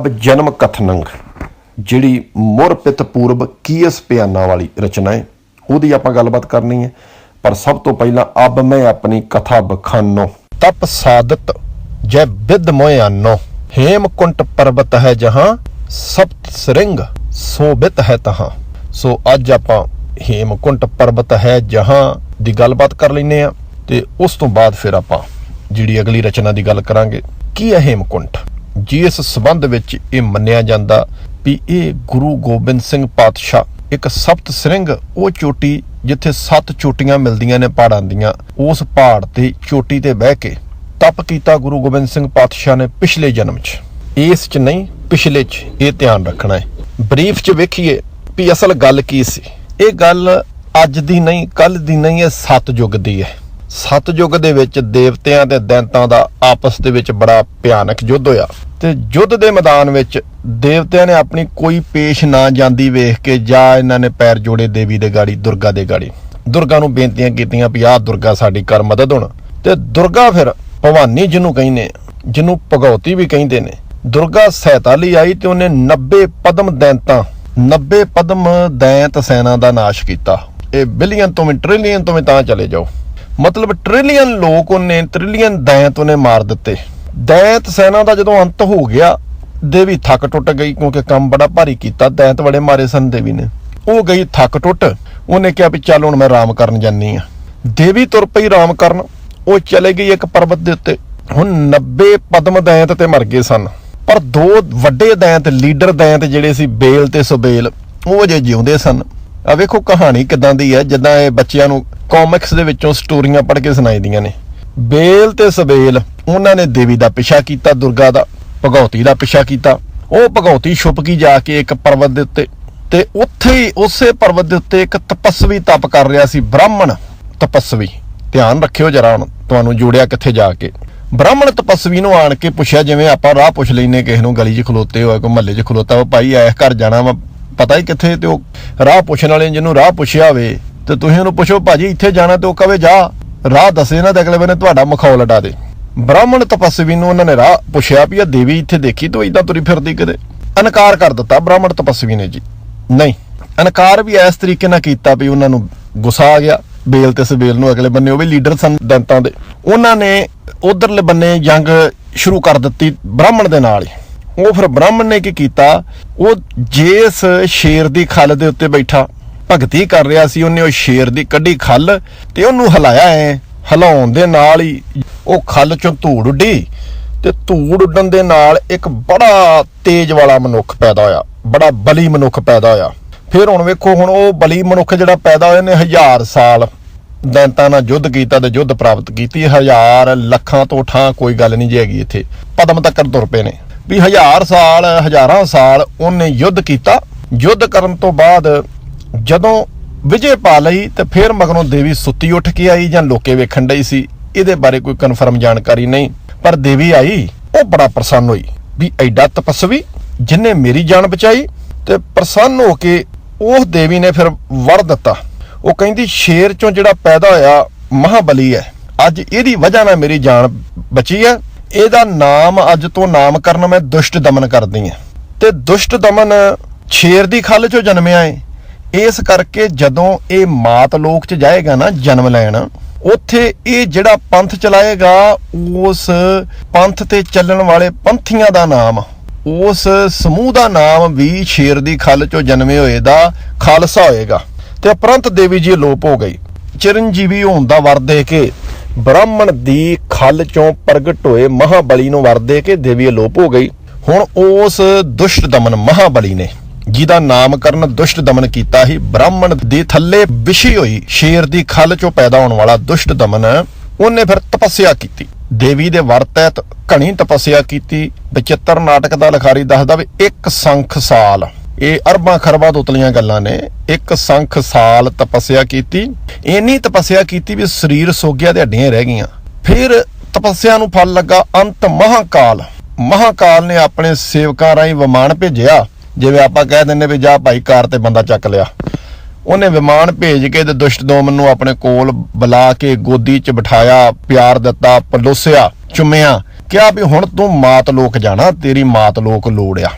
ਅਬ ਜਨਮ ਕਥਨੰਗ, ਜਿਹੜੀ ਮੁਰਪਿਤ ਪੂਰਬ ਕੀਸ ਪਿਆਨਾ ਵਾਲੀ ਰਚਨਾ ਹੈ ਉਹਦੀ ਆਪਾਂ ਗੱਲਬਾਤ ਕਰਨੀ ਹੈ ਪਰ ਸਭ ਤੋਂ ਪਹਿਲਾਂ ਅਬ ਮੈਂ ਆਪਣੀ ਕਥਾ ਬਖਾਨੋ। ਤਪ ਸਾਦਤ ਜੈ ਬਿਦ ਮੋਇਆਨੋ ਹੇਮਕੁੰਟ ਪਰਬਤ ਹੈ ਜਹਾਂ, ਸਪਤ ਸ੍ਰਿੰਗ ਸੋਬਿਤ ਹੈ ਤਹਾਂ। ਸੋ ਅੱਜ ਆਪਾਂ ਹੇਮਕੁੰਟ ਪਰਬਤ ਹੈ ਜਹਾਂ ਦੀ ਗੱਲਬਾਤ ਕਰ ਲੈਨੇ ਆ, ਤੇ ਉਸ ਤੋਂ ਬਾਅਦ ਫਿਰ ਆਪਾਂ ਜਿਹੜੀ ਅਗਲੀ ਰਚਨਾ ਦੀ ਗੱਲ ਕਰਾਂਗੇ। ਕੀ ਹੈ ਹੇਮਕੁੰਟ ਜਿਸ ਸਬੰਧ ਵਿੱਚ ਇਹ ਮੰਨਿਆ ਜਾਂਦਾ ਵੀ ਇਹ ਗੁਰੂ ਗੋਬਿੰਦ ਸਿੰਘ ਪਾਤਸ਼ਾਹ ਇੱਕ ਸਪਤ ਸ੍ਰਿੰਗ, ਉਹ ਚੋਟੀ ਜਿੱਥੇ ਸੱਤ ਚੋਟੀਆਂ ਮਿਲਦੀਆਂ ਨੇ ਪਹਾੜਾਂ ਦੀਆਂ, ਉਸ ਪਹਾੜ ਤੇ ਚੋਟੀ ਤੇ ਬਹਿ ਕੇ ਤਪ ਕੀਤਾ ਗੁਰੂ ਗੋਬਿੰਦ ਸਿੰਘ ਪਾਤਸ਼ਾਹ ਨੇ ਪਿਛਲੇ ਜਨਮ 'ਚ। ਇਸ 'ਚ ਨਹੀਂ, ਪਿਛਲੇ 'ਚ ਇਹ ਧਿਆਨ ਰੱਖਣਾ ਹੈ। ਬਰੀਫ 'ਚ ਵੇਖੀਏ ਵੀ ਅਸਲ ਗੱਲ ਕੀ ਸੀ। ਇਹ ਗੱਲ ਅੱਜ ਦੀ ਨਹੀਂ ਕੱਲ ਦੀ ਨਹੀਂ, ਇਹ ਸਤਜੁਗ ਦੀ ਹੈ। ਸਤਜੁਗ ਦੇ ਵਿੱਚ ਦੇਵਤਿਆਂ ਤੇ ਦੈਂਤਾਂ ਦਾ ਆਪਸ ਦੇ ਵਿੱਚ ਬੜਾ ਭਿਆਨਕ ਯੁੱਧ ਹੋਇਆ। ਤੇ ਯੁੱਧ ਦੇ ਮੈਦਾਨ ਵਿੱਚ ਦੇਵਤਿਆਂ ਨੇ ਆਪਣੀ ਕੋਈ ਪੇਸ਼ ਨਾ ਜਾਂਦੀ ਵੇਖ ਕੇ ਜਾਂ ਇਹਨਾਂ ਨੇ ਪੈਰ ਜੋੜੇ ਦੇਵੀ ਦੇ ਗਾੜੀ, ਦੁਰਗਾ ਦੇ ਗਾੜੀ। ਦੁਰਗਾ ਨੂੰ ਬੇਨਤੀਆਂ ਕੀਤੀਆਂ ਵੀ ਆਹ ਦੁਰਗਾ ਸਾਡੀ ਕਰ ਮਦਦ ਹੋਣ। ਤੇ ਦੁਰਗਾ ਫਿਰ ਭਵਾਨੀ ਜਿਹਨੂੰ ਕਹਿੰਦੇ ਜਿਹਨੂੰ ਭਗਉਤੀ ਵੀ ਕਹਿੰਦੇ ਨੇ, ਦੁਰਗਾ ਸਹਾਇਤਾ ਲਈ ਆਈ ਤੇ ਉਹਨੇ 90 ਪਦਮ ਦੈਂਤਾਂ 90 ਪਦਮ ਦੈਂਤ ਸੈਨਾ ਦਾ ਨਾਸ਼ ਕੀਤਾ। ਇਹ ਬਿਲੀਅਨ ਤੋਂ ਵੀ ਟ੍ਰਿਲੀਅਨ ਤੋਂ ਵੀ ਤਾਂ ਚਲੇ ਜਾਓ। ਮਤਲਬ ਟ੍ਰਿਲੀਅਨ ਲੋਕ ਉਹਨੇ ਟ੍ਰਿਲੀਅਨ ਦੈਂਤ ਉਹਨੇ ਮਾਰ ਦਿੱਤੇ। ਦੈਂਤ ਸੈਨਾ ਦਾ ਜਦੋਂ ਅੰਤ ਹੋ ਗਿਆ ਦੇਵੀ ਥੱਕ ਟੁੱਟ ਗਈ ਕਿਉਂਕਿ ਕੰਮ ਬੜਾ ਭਾਰੀ ਕੀਤਾ, ਦੈਂਤ ਬੜੇ ਮਾਰੇ ਸਨ ਦੇਵੀ ਨੇ। ਉਹ ਗਈ ਥੱਕ ਟੁੱਟ, ਉਹਨੇ ਕਿਹਾ ਵੀ ਚੱਲ ਹੁਣ ਮੈਂ ਆਰਾਮ ਕਰਨ ਜਾਨੀ ਆ ਦੇਵੀ ਤੁਰ ਪਈ ਆਰਾਮ ਕਰਨ, ਉਹ ਚਲੇ ਗਈ ਇੱਕ ਪਰਬਤ ਦੇ ਉੱਤੇ। ਹੁਣ 90 ਪਦਮ ਦੈਂਤ ਤੇ ਮਰ ਗਏ ਸਨ। ਪਰ ਦੋ ਵੱਡੇ ਦੈਂਤ, ਲੀਡਰ ਦੈਂਤ ਜਿਹੜੇ ਸੀ ਬੇਲ ਤੇ ਸੁਬੇਲ, ਉਹ ਜੇ ਜਿਉਂਦੇ ਸਨ। ਆ ਵੇਖੋ ਕਹਾਣੀ ਕਿਦਾਂ ਦੀ ਹੈ, ਜਿੱਦਾਂ ਇਹ ਬੱਚਿਆਂ ਨੂੰ ਕਾਮਿਕਸ ਦੇ ਵਿੱਚੋਂ ਸਟੋਰੀਆਂ ਪੜ੍ਹ ਕੇ ਸੁਣਾਈਦੀਆਂ ਨੇ। ਬੇਲ ਤੇ ਸਬੇਲ ਉਹਨਾਂ ਨੇ ਦੇਵੀ ਦਾ ਪਿਛਾ ਕੀਤਾ, ਦੁਰਗਾ ਦਾ ਭਗਉਤੀ ਦਾ ਪਿਛਾ ਕੀਤਾ। ਉਹ ਭਗਉਤੀ ਛੁਪ ਗਈ ਜਾ ਕੇ ਇੱਕ ਪਰਬਤ ਦੇ ਉੱਤੇ ਤੇ ਉੱਥੇ ਹੀ ਉਸੇ ਪਰਬਤ ਦੇ ਉੱਤੇ ਇੱਕ ਤਪਸਵੀ ਤਪ ਕਰ ਰਿਹਾ ਸੀ, ਬ੍ਰਾਹਮਣ ਤਪਸਵੀ। ਧਿਆਨ ਰੱਖਿਓ ਜਰਾ ਹੁਣ, ਤੁਹਾਨੂੰ ਜੋੜਿਆ ਕਿੱਥੇ ਜਾ ਕੇ। ਬ੍ਰਾਹਮਣ ਤਪਸਵੀ ਨੂੰ ਆਣ ਕੇ ਪੁੱਛਿਆ, ਜਿਵੇਂ ਆਪਾਂ ਰਾਹ ਪੁੱਛ ਲੈਨੇ ਕਿਸੇ ਨੂੰ ਗਲੀ 'ਚ ਖਲੋਤੇ ਹੋਏ, ਕੋਈ ਮਹੱਲੇ 'ਚ ਖਲੋਤਾ ਵਾ ਭਾਈ ਐਸ ਘਰ ਜਾਣਾ ਵਾ ਪਤਾ ਹੀ ਕਿੱਥੇ ਤੇ ਉਹ ਰਾਹ ਪੁੱਛਣ ਵਾਲੇ ਜਿਹਨੂੰ ਰਾਹ ਪੁੱਛਿਆ ਹੋਵੇ ਤੇ ਤੁਸੀਂ ਉਹਨੂੰ ਪੁੱਛੋ, ਭਾਜੀ, ਇੱਥੇ ਜਾਣਾ ਤੇ ਉਹ ਕਵੇ, ਜਾ, ਰਾਹ ਦੱਸੇ ਨਾ ਤੇ ਅਗਲੇ ਬੰਨੇ ਤੁਹਾਡਾ ਮਖੌਲ ਲਟਾ ਦੇ। ਬ੍ਰਾਹਮਣ ਤਪਸਵੀ ਨੂੰ ਉਹਨਾਂ ਨੇ ਰਾਹ ਪੁੱਛਿਆ ਵੀ ਇਹ ਦੇਵੀ ਇੱਥੇ ਦੇਖੀ ਤੂੰ ਇਦਾਂ ਤੁਰੀ ਫਿਰਦੀ ਕਿਤੇ? ਅਨਕਾਰ ਕਰ ਦਿੱਤਾ ਬ੍ਰਾਹਮਣ ਤਪਸਵੀ ਨੇ ਜੀ। ਨਹੀਂ ਅਨਕਾਰ ਵੀ ਇਸ ਤਰੀਕੇ ਨਾਲ ਕੀਤਾ ਵੀ ਉਹਨਾਂ ਨੂੰ ਗੁੱਸਾ ਆ ਗਿਆ, ਬੇਲ ਤੇ ਸਬੇਲ ਨੂੰ ਅਗਲੇ ਬੰਨੇ, ਉਹ ਵੀ ਲੀਡਰ ਸਨ ਦੰਤਾਂ ਦੇ। ਉਹਨਾਂ ਨੇ ਉਧਰਲੇ ਬੰਨੇ ਜੰਗ ਸ਼ੁਰੂ ਕਰ ਦਿੱਤੀ ਬ੍ਰਾਹਮਣ ਦੇ ਨਾਲ ਹੀ। ਉਹ ਫਿਰ ਬ੍ਰਾਹਮਣ ਨੇ ਕੀ ਕੀਤਾ? ਉਹ ਜਿਸ ਸ਼ੇਰ ਦੀ ਖੱਲ ਦੇ ਉੱਤੇ ਬੈਠਾ। ਭਗਤੀ ਕਰ ਰਿਹਾ ਸੀ, ਉਹਨੇ ਉਹ ਸ਼ੇਰ ਦੀ ਕੱਢੀ ਖੱਲ ਤੇ ਉਹਨੂੰ ਹਿਲਾਇਆ ਐ, ਹਿਲਾਉਣ ਦੇ ਨਾਲ ਹੀ ਉਹ ਖੱਲ ਚੋਂ ਧੂੜ ਉੱਡੀ ਤੇ ਧੂੜ ਉੱਡਣ ਦੇ ਨਾਲ ਇੱਕ ਬੜਾ ਤੇਜ਼ ਵਾਲਾ ਮਨੁੱਖ ਪੈਦਾ ਹੋਇਆ, ਬੜਾ ਬਲੀ ਮਨੁੱਖ ਪੈਦਾ ਹੋਇਆ। ਫਿਰ ਹੁਣ ਵੇਖੋ, ਹੁਣ ਉਹ ਬਲੀ ਮਨੁੱਖ ਜਿਹੜਾ ਪੈਦਾ ਹੋਇਆ ਨੇ ਹਜ਼ਾਰ ਸਾਲ ਦੈਂਤਾਂ ਨਾਲ ਯੁੱਧ ਕੀਤਾ ਤੇ ਯੁੱਧ ਪ੍ਰਾਪਤ ਕੀਤੀ, ਹਜ਼ਾਰ ਲੱਖਾਂ ਤੋਂ ਠਾਂ ਕੋਈ ਗੱਲ ਨਹੀਂ ਜੀ ਹੈਗੀ ਇੱਥੇ। ਪਦਮ ਤੱਕ ਤੁਰ ਪਏ ਨੇ। ਵੀ ਹਜ਼ਾਰ ਸਾਲ, ਹਜ਼ਾਰਾਂ ਸਾਲ ਉਹਨੇ ਯੁੱਧ ਕੀਤਾ। ਯੁੱਧ ਕਰਨ ਤੋਂ ਬਾਅਦ ਜਦੋਂ ਵਿਜੇ ਪਾ ਲਈ ਤੇ ਫਿਰ ਮਗਰੋਂ ਦੇਵੀ ਸੁੱਤੀ ਉੱਠ ਕੇ ਆਈ ਜਾਂ ਲੋਕੇ ਵੇਖਣ ਡਈ ਸੀ, ਇਹਦੇ ਬਾਰੇ ਕੋਈ ਕਨਫਰਮ ਜਾਣਕਾਰੀ ਨਹੀਂ। ਪਰ ਦੇਵੀ ਆਈ, ਉਹ ਬੜਾ ਪ੍ਰਸੰਨ ਹੋਈ ਵੀ ਐਡਾ ਤਪਸਵੀ ਜਿਨੇ ਮੇਰੀ ਜਾਨ ਬਚਾਈ ਤੇ ਪ੍ਰਸੰਨ ਹੋ ਕੇ ਉਹ ਦੇਵੀ ਨੇ ਫਿਰ ਵਰ ਦਿੱਤਾ। ਉਹ ਕਹਿੰਦੀ, ਸ਼ੇਰ ਚੋਂ ਜਿਹੜਾ ਪੈਦਾ ਹੋਇਆ ਮਹਾਬਲੀ ਹੈ, ਅੱਜ ਇਹਦੀ ਵਜ੍ਹਾ ਨਾਲ ਮੇਰੀ ਜਾਨ ਬਚੀ ਹੈ। ਇਹਦਾ ਨਾਮ ਅੱਜ ਤੋਂ ਨਾਮਕਰਨ ਮੈਂ ਦੁਸ਼ਟ ਦਮਨ ਕਰਦੀ ਹਾਂ। ਤੇ ਦੁਸ਼ਟ ਦਮਨ ਸ਼ੇਰ ਦੀ ਖੱਲ ਚੋਂ ਜਨਮਿਆ ਏ। ਇਸ ਕਰਕੇ ਜਦੋਂ ਇਹ ਮਾਤ ਲੋਕ ਚ ਜਾਏਗਾ ਨਾ ਜਨਮ ਲੈਣ, ਉੱਥੇ ਇਹ ਜਿਹੜਾ ਪੰਥ ਚਲਾਏਗਾ, ਉਸ ਪੰਥ ਤੇ ਚੱਲਣ ਵਾਲੇ ਪੰਥੀਆਂ ਦਾ ਨਾਮ, ਉਸ ਸਮੂਹ ਦਾ ਨਾਮ ਵੀ ਸ਼ੇਰ ਦੀ ਖੱਲ ਚੋਂ ਜਨਮੇ ਹੋਏ ਦਾ ਖਾਲਸਾ ਹੋਏਗਾ। ਤੇ ਅਪਰੰਤ ਦੇਵੀ ਜੀ ਲੋਪ ਹੋ ਗਈ। ਚਿਰੰਜੀਵੀ ਹੋਣ ਦਾ ਵਰ ਦੇ ਕੇ ਬ੍ਰਾਹਮਣ ਦੀ ਖੱਲ ਚੋਂ ਪ੍ਰਗਟ ਹੋਏ ਮਹਾਬਲੀ ਨੂੰ ਵਰ ਦੇ ਕੇ ਦੇਵੀ ਅਲੋਪ ਹੋ ਗਈ। ਹੁਣ ਉਸ ਦੁਸ਼ਟ ਦਮਨ ਮਹਾਬਲੀ ਨੇ, ਜਿਹਦਾ ਨਾਮਕਰਨ ਦੁਸ਼ਟ ਦਮਨ ਕੀਤਾ ਸੀ, ਬ੍ਰਾਹਮਣ ਦੇ ਥੱਲੇ ਵਿਸ਼ੀ ਹੋਈ ਸ਼ੇਰ ਦੀ ਖੱਲ ਚੋਂ ਪੈਦਾ ਹੋਣ ਵਾਲਾ ਦੁਸ਼ਟ ਦਮਨ ਉਹਨੇ ਫਿਰ ਤਪੱਸਿਆ ਕੀਤੀ। ਦੇਵੀ ਦੇ ਵਰ ਤਹਿਤ ਘਣੀ ਤਪੱਸਿਆ ਕੀਤੀ। ਬਚਿੱਤਰ ਨਾਟਕ ਦਾ ਲਿਖਾਰੀ ਦੱਸਦਾ ਵੀ ਇੱਕ ਸੰਖ ਸਾਲ ਇਹ ਅਰਬਾਂ ਖਰਬਾਂ ਤੋਂ ਉਤਲੀਆਂ ਗੱਲਾਂ ਨੇ। ਇੱਕ ਸੰਖ ਸਾਲ ਤਪੱਸਿਆ ਕੀਤੀ। ਇੰਨੀ ਤਪੱਸਿਆ ਕੀਤੀ ਵੀ ਸਰੀਰ ਸੋਗਿਆ ਤੇ ਹੱਡੀਆਂ ਰਹਿ ਗਈਆਂ। ਫਿਰ ਤਪੱਸਿਆ ਨੂੰ ਫਲ ਲੱਗਾ ਅੰਤ ਮਹਾਕਾਲ। ਮਹਾਕਾਲ ਨੇ ਆਪਣੇ ਸੇਵਕਾਂ ਰਾਹੀਂ ਵਿਮਾਨ ਭੇਜਿਆ। ਜਿਵੇਂ ਆਪਾਂ ਕਹਿ ਦਿੰਨੇ ਵੀ ਜਾ ਭਾਈ ਕਾਰ ਤੇ ਬੰਦਾ ਚੱਕ ਲਿਆ। ਉਹਨੇ ਵਿਮਾਨ ਭੇਜ ਕੇ ਤੇ ਦੁਸ਼ਟ ਦੋਮਨ ਨੂੰ ਆਪਣੇ ਕੋਲ ਬੁਲਾ ਕੇ ਗੋਦੀ 'ਚ ਬਿਠਾਇਆ, ਪਿਆਰ ਦਿੱਤਾ, ਪਲੋਸਿਆ, ਚੁੰਮਿਆ। ਕਿਹਾ ਵੀ ਹੁਣ ਤੂੰ ਮਾਤ ਲੋਕ ਜਾਣਾ, ਤੇਰੀ ਮਾਤ ਲੋਕ ਲੋੜ ਆ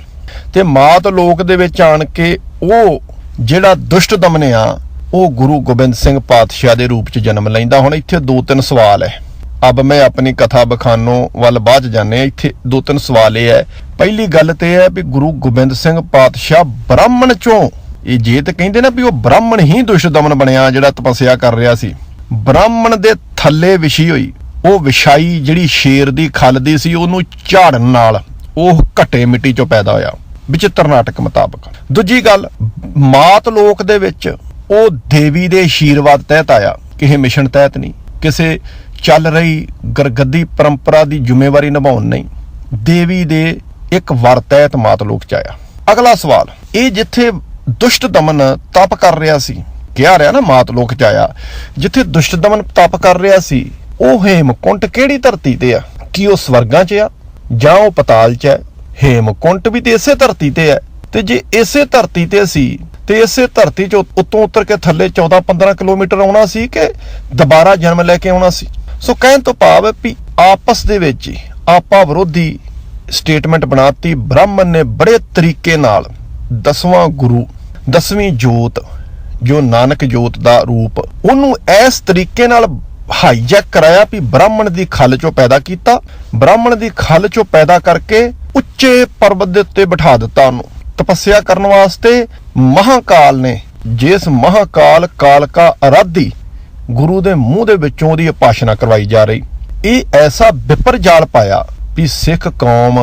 ਤੇ ਮਾਤ ਲੋਕ ਦੇ ਵਿੱਚ ਆਣ ਕੇ ਉਹ ਜਿਹੜਾ ਦੁਸ਼ਟ ਦਮਨ ਆ, ਉਹ ਗੁਰੂ ਗੋਬਿੰਦ ਸਿੰਘ ਪਾਤਸ਼ਾਹ ਦੇ ਰੂਪ ਚ ਜਨਮ ਲੈਂਦਾ। ਹੁਣ ਇੱਥੇ ਦੋ ਤਿੰਨ ਸਵਾਲ ਹੈ ਅਬ ਮੈਂ ਆਪਣੀ ਕਥਾ ਬਖਾਨੋ ਵੱਲ ਬਾਅਦ ਜਾਣੇ ਆ। ਇੱਥੇ ਦੋ ਤਿੰਨ ਸਵਾਲ ਇਹ ਹੈ ਪਹਿਲੀ ਗੱਲ ਤੇ ਇਹ ਹੈ ਵੀ ਗੁਰੂ ਗੋਬਿੰਦ ਸਿੰਘ ਪਾਤਸ਼ਾਹ ਬ੍ਰਾਹਮਣ ਚੋਂ, ਇਹ ਜੇ ਤੇ ਕਹਿੰਦੇ ਨਾ ਵੀ ਉਹ ਬ੍ਰਾਹਮਣ ਹੀ ਦੁਸ਼ਟ ਦਮਨ ਬਣਿਆ ਜਿਹੜਾ ਤਪੱਸਿਆ ਕਰ ਰਿਹਾ ਸੀ। ਬ੍ਰਾਹਮਣ ਦੇ ਥੱਲੇ ਵਿਛੀ ਹੋਈ, ਉਹ ਵਿਛਾਈ ਜਿਹੜੀ ਸ਼ੇਰ ਦੀ ਖੱਲ ਦੀ ਸੀ, ਉਹਨੂੰ ਝਾੜਨ ਨਾਲ ਉਹ ਘਟੇ ਮਿੱਟੀ ਚੋਂ ਪੈਦਾ ਹੋਇਆ। ਵਿਚਿੱਤਰ ਨਾਟਕ ਮੁਤਾਬਕ। ਦੂਜੀ ਗੱਲ, ਮਾਤ ਲੋਕ ਦੇ ਵਿੱਚ ਉਹ ਦੇਵੀ ਦੇ ਆਸ਼ੀਰਵਾਦ ਤਹਿਤ ਆਇਆ। ਕਿਸੇ ਮਿਸ਼ਨ ਤਹਿਤ ਨਹੀਂ, ਕਿਸੇ ਚੱਲ ਰਹੀ ਗਰਗੱਦੀ ਪਰੰਪਰਾ ਦੀ ਜ਼ਿੰਮੇਵਾਰੀ ਨਿਭਾਉਣ ਨਹੀਂ, ਦੇਵੀ ਦੇ ਇੱਕ ਵਰ ਤਹਿਤ ਮਾਤ ਲੋਕ ਚ ਆਇਆ। ਅਗਲਾ ਸਵਾਲ, ਇਹ ਜਿੱਥੇ ਦੁਸ਼ਟ ਦਮਨ ਤਪ ਕਰ ਰਿਹਾ ਸੀ, ਕਿਹਾ ਰਿਹਾ ਨਾ ਮਾਤ ਲੋਕ ਚ ਆਇਆ, ਜਿੱਥੇ ਦੁਸ਼ਟ ਦਮਨ ਤਪ ਕਰ ਰਿਹਾ ਸੀ, ਉਹ ਹੇਮਕੁੰਟ ਕਿਹੜੀ ਧਰਤੀ ਤੇ ਆ? ਕੀ ਉਹ ਸਵਰਗਾਂ 'ਚ ਆ ਜਾਂ ਉਹ ਪਤਾਲ 'ਚ ਹੈ ਹੇਮਕੁੰਟ ਵੀ ਤੇ ਇਸੇ ਧਰਤੀ ਤੇ ਹੈ। ਤੇ ਜੇ ਇਸੇ ਧਰਤੀ ਤੇ ਸੀ ਤੇ ਇਸੇ ਧਰਤੀ 'ਚ ਉੱਤੋਂ ਉਤਰ ਕੇ ਥੱਲੇ 14-15 ਕਿਲੋਮੀਟਰ ਆਉਣਾ ਸੀ ਕਿ ਦੁਬਾਰਾ ਜਨਮ ਲੈ ਕੇ ਆਉਣਾ ਸੀ। ਸੋ ਕਹਿਣ ਤੋਂ ਭਾਵ ਹੈ ਵੀ ਆਪਸ ਦੇ ਵਿੱਚ ਹੀ ਆਪਾ ਵਿਰੋਧੀ ਸਟੇਟਮੈਂਟ ਬਣਾਤੀ। ਬ੍ਰਾਹਮਣ ਨੇ ਬੜੇ ਤਰੀਕੇ ਨਾਲ ਦਸਵਾਂ ਗੁਰੂ, ਦਸਵੀਂ ਜੋਤ, ਜੋ ਨਾਨਕ ਜੋਤ ਦਾ ਰੂਪ, ਉਹਨੂੰ ਇਸ ਤਰੀਕੇ ਨਾਲ ਹਾਈਜੈਕ ਕਰਾਇਆ ਵੀ ਬ੍ਰਾਹਮਣ ਦੀ ਖਲ ਚੋਂ ਪੈਦਾ ਕੀਤਾ। ਬ੍ਰਾਹਮਣ ਦੀ ਖਲ ਚੋਂ ਪੈਦਾ ਕਰਕੇ ਉੱਚੇ ਪਰਬਤ ਦੇ ਉੱਤੇ ਬਿਠਾ ਦਿੱਤਾ ਉਹਨੂੰ। ਤਪੱਸਿਆ ਕਰਨ ਵਾਸਤੇ ਮਹਾਕਾਲ ਨੇ। ਜਿਸ ਮਹਾਕਾਲ ਕਾਲਕਾ ਅਰਾਧੀ ਗੁਰੂ ਦੇ ਮੂੰਹ ਦੇ ਵਿੱਚੋਂ ਉਹਦੀ ਉਪਾਸ਼ਨਾ ਕਰਵਾਈ ਜਾ ਰਹੀ। ਇਹ ਐਸਾ ਵਿਪਰ ਜਾਲ ਪਾਇਆ ਵੀ ਸਿੱਖ ਕੌਮ